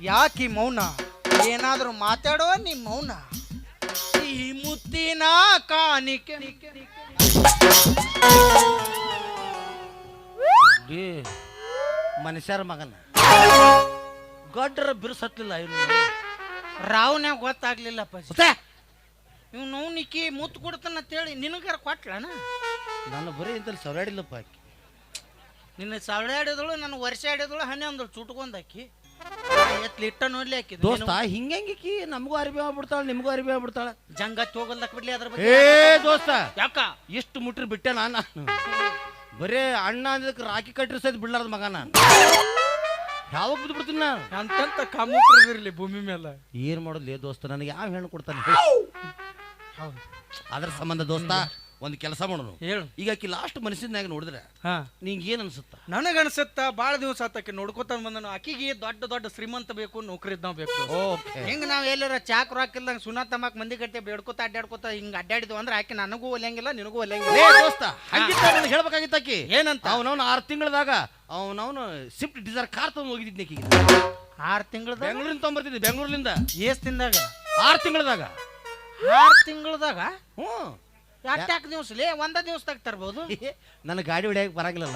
ಯಾಕೆ ಈ ಮೌನ? ಏನಾದರೂ ಮಾತಾಡೋ ನೀ ಮೌನ? ಈ ಮುತ್ತಿನ ಕಾಣಿಕೆ.
ಮನುಷ್ಯರ ಮಗನ. ಗಡ್ರ ಬಿರುಸತ್ಲಿಲ್ಲ ಇವನು.
ರಾವ್ನ್ಯಾಗ ಗೊತ್ತಾಗ್ಲಿಲ್ಲ ಇವ್ನು ನೋವು ನಿಕ್ಕಿ ಮುತ್ತು ಕೊಡ್ತಾನ ಅಂತೇಳಿ ನಿನಗಾರ ಕೊಟ್ಲನ?
ನನ್ನ ಬರೀ ಇಂತಲ್ಲಿ ಸವರಾಡಿಲ್ಲಪ್ಪ ಆಕಿ.
ನಿನ್ನ ಆಡಿದಳು ನನ್ನ ವರ್ಷ ಆಡಿದಳು ಹನ್ನೊಂದು ಚುಟ್ಕೊಂಡಾಕಿ. ಎತ್ಲಿ ಇಟ್ಟ ನೋಡ್ಲಿ ಹಾಕಿ
ದೋಸ್ತ ಹಿಂಗಂಗಿಕಿ ನಮಗೂ ಅರಿವಿ ಆಗ್ಬಿಡ್ತಾಳ ನಿಮಗೂ ಅರಿವಿ ಆಗ್ಬಿಡ್ತಾಳ.
ಜಂಗತ್ ಹೋಗಲ್ದಕ್ ಬಿಡ್ಲಿ ಅದ್ರ
ಏ
ಬಗ್ಗೆ
ದೋಸ್ತ
ಯಾಕ?
ಇಷ್ಟು ಮುಟ್ರಿ ಬಿಟ್ಟೆ ನಾನು. ಬರೇ ಅಣ್ಣ ಅಂದಕ್ಕೆ ರಾಕಿ ಕಟ್ರಿ ಸಹಿತ ಬಿಡ್ಲಾರ್ದ ಮಗ ನಾನು ಯಾವಾಗ ಬಿದ್ಬಿಡ್ತೀನಿ ನಾನು?
ಅಂತಂತ ಕಾಮುಕ್ರದಿರ್ಲಿ ಭೂಮಿ ಮೇಲೆ?
ಏನ್ ಮಾಡೋದ್ಲಿ ದೋಸ್ತ ನನಗೆ ಯಾವ ಹೆಣ್ಣು ಕೊಡ್ತಾನೆ?
ಹೌದು.
ಅದ್ರ ಸಂಬಂಧ ದೋಸ್ತ ಒಂದು ಕೆಲಸ ಮಾಡೋನು.
ಹೇಳು.
ಈಗ ಆಕಿ ಲಾಸ್ಟ್ ಮನಸ್ಸಿನಾಗ ನೋಡಿದ್ರೆ
ಹಾ.
ನಿಂಗೆ ಏನ್ ಅನ್ಸುತ್ತ?
ನನಗನ್ಸತ್ತ? ಭಾಳ ದಿವಸ ಆತಕ್ಕೆ ನೋಡ್ಕೊತ ಬಂದನು. ಆಕಿಗೆ ದೊಡ್ಡ ದೊಡ್ಡ ಶ್ರೀಮಂತ ಬೇಕು ನೌಕರಿ ಇದ್ದಾವ ಬೇಕು.
ಓಕೆ.
ಹಿಂಗ ನಾವ್ ಎಲ್ಲರ ಚಾಕ್ ಹಾಕಿಲ್ಲ ಸುನಾ ತಮಾಕ್ ಮಂದಿ ಕಟ್ಟೆ ಬೇಡ್ಕೋತ ಅಡ್ಡಾಡ್ಕೋತ ಹಿಂಗ ಅಡ್ಡಾಡಿದ್ವು ಅಂದ್ರೆ ಆಕೆ ನನಗೂ ಒಲೆಯಂಗಿಲ್ಲ ನಿನಗೂ
ಏ
ಒಲೆಯಂಗಿಲ್ಲ
ದೋಸ್ತ ಹಂಗಿತ್ತ ನನಗೆ ಹೇಳ್ಬೇಕಾಗಿತ್ತ ಆಕಿ?
ಏನಂತ?
ಅವನವನು ಆರು ತಿಂಗಳದಾಗ ಅವನವನು ಶಿಫ್ಟ್ ಡಿಸೈರ್ ಕಾರ್ ತಗೊಂಡು ಹೋಗಿದ್ನಿ ಆಕಿಗೆ.
ಆರ್ ತಿಂಗಳದಾಗ?
ಬೆಂಗಳೂರಿಂದ ತೊಗೊಂಬರ್ತಿದ್ದೆ ಬೆಂಗಳೂರಿಂದ
ಏಸ್ ತಿಂದಾಗ?
ಆರು ತಿಂಗಳದಾಗ.
ಆರ್ ತಿಂಗಳದಾಗ?
ಹ್ಞೂ
ಯಾಕ್ ದಿವ್ಸ? ಲೇ ಒಂದ ದಿವ್ಸದಾಗ ತರ್ಬೋದು.
ನನ್ನ ಗಾಡಿ ಹೊಡಿಯಾಕ ಬರಂಗಿಲ್ಲ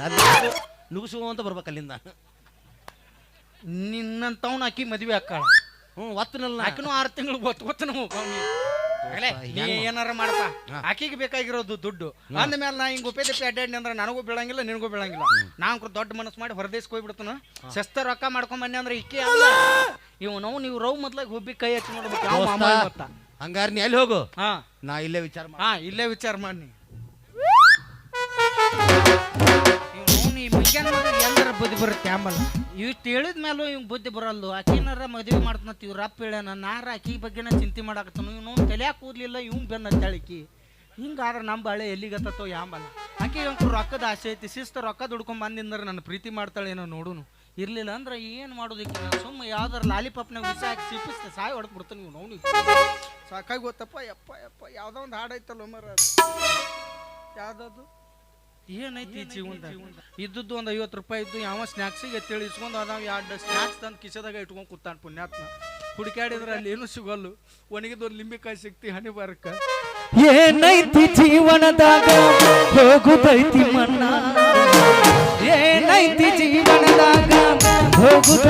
ನುಗ್ಸು ಅಂತ ಬರ್ಬೇಕು ಅಲ್ಲಿಂದ.
ನಿನ್ನಂತವ್ನ ಆಕಿ ಮದ್ವೆ ಹಾಕಾಳ
ಹ್ಞೂ ಒತ್ತನಲ್ಲ
ಆಕಿನೂ ಆರು ತಿಂಗಳು ಗೊತ್ತು ಗೊತ್ತು ನಾವು ನೀ ಏನಾರ ಮಾಡಪ್ಪ. ಆಕಿಗೆ ಬೇಕಾಗಿರೋದು ದುಡ್ಡು. ಅಂದ್ಮೇಲೆ ನಾ ಹಿಂಗ್ ಉಪೇ ದಿಪ್ಪಿ ಅಡ್ಡಾಡಿ ಅಂದ್ರೆ ನನಗೂ ಬೀಳಂಗಿಲ್ಲ ನಿನಗೂ ಬೀಳಂಗಿಲ್ಲ. ನಾವು ದೊಡ್ಡ ಮನಸ್ಸು ಮಾಡಿ ಹೊರದೇಶಕ್ಕೆ ಹೋಗ್ಬಿಡ್ತಾನ ಶಸ್ತ ರೊಕ್ಕ ಮಾಡ್ಕೊಂಡ್ ಬನ್ನಿ ಅಂದ್ರೆ ಇಕ್ಕಿ ಅಲ್ಲ! ಇವ್ ನಾವು ನೀವು ರವ್ ಮೊದ್ಲಾಗ ಹುಬ್ಬಿ ಕೈ ಹಚ್ಚಿ ನೋಡ್ಬೇಕು. ಯಾವ ಮಾಮ ಇವತ್ತ.
ಹಂಗಾರ ನೀ ಅಲ್ಲಿ ಹೋಗು?
ಹಾ.
ನಾ ಇಲ್ಲೇ ವಿಚಾರ ಮಾಡ
ಹಾ ಇಲ್ಲೇ ವಿಚಾರ ಮಾಡಿ ಎಲ್ಲರ ಬುದ್ಧಿ ಬರುತ್ತೆ ಆಂಬಲ್ಲ ಇಷ್ಟು ಹೇಳಿದ ಮೇಲೂ ಇವ್ ಬುದ್ಧಿ ಬರಲ್ದು. ಆಕಿನಾರ ಮದುವೆ ಮಾಡ್ತಾನತ್ ಇವ್ರ ಅಪ್ಪ ಹೇಳ್ಯಾನ ನಾರ ಆಕಿ ಬಗ್ಗೆನ ಚಿಂತೆ ಮಾಡಾಕತ್ತಾನು. ಇವ್ನು ತಲೆಯಾಕ ಕೂದ್ಲಿಲ್ಲ ಇವ್ ಬೆನ್ನ ತಳಿಕಿ ಹಿಂಗಾದ್ರೆ ನಮ್ಮ ಬಾಳೆ ಎಲ್ಲಿಗತ್ತೋ ಯಾಂಬಲ್ಲ ಆಕೆ ಒಂಚೂರು ರೊಕ್ಕದ ಆಸೆ ಐತಿ ಶಿಸ್ತು ರೊಕ್ಕ ದುಡ್ಕೊಂಡ್ ಬಂದಿಂದ್ರೆ ನನ್ನ ಪ್ರೀತಿ ಮಾಡ್ತಾಳೇನೋ ನೋಡುನು. ಇರ್ಲಿಲ್ಲ ಅಂದ್ರೆ ಏನು ಮಾಡೋದಕ್ಕೆ ಸುಮ್ಮ ಯಾವ್ದಾರ ಲಾಲಿಪಾಪ್ನಾಗ ವಿಷ ಹಾಕಿ ಸಿಪ್ಪಿಸ್ತೆ ಸಾಯಿ ಹೊಡೆದು ಬಿಡ್ತಾನೆ ನೀವು ನೋಡಿ ಸಾಕಾಗಿ ಗೊತ್ತಪ್ಪ ಯಪ್ಪ ಯಪ್ಪ ಯಾವ್ದೋ ಒಂದು ಹಾಡೈತಲ್ಲ ಮರ ಯಾವ್ದದು? ಏನೈತಿ ಈ ಜೀವನದಾಗ? ಇದ್ದದ್ದು ಒಂದು ಐವತ್ತು ರೂಪಾಯಿ ಇದ್ದು ಯಾವ ಸ್ನ್ಯಾಕ್ಸಿಗೆ ತಿಳಿಸ್ಕೊಂಡು ಇಸ್ಕೊಂಡು ಅದಾವ ಎರಡು ಸ್ನ್ಯಾಕ್ಸ್ ತಂದು ಕಿಸದಾಗ ಇಟ್ಕೊಂಡು ಕೂತಾನ ಪುಣ್ಯಾತ್ಮ. ಹುಡುಕಾಡಿದ್ರೆ ಅಲ್ಲಿ ಏನು ಸಿಗಲ್ಲು. ಒಣಗಿದೊಂದು ಲಿಂಬೆಕಾಯಿ ಸಿಕ್ತಿ ಹನಿ ಬರಕ.
ಏನೈತಿ ಜೀವನದಾಗ? ಹೋಗುದೈತಿ ಮನ್ನ ಏನೈತಿ ಜೀವನದಾಗ? ಹೋಗುದೈತಿ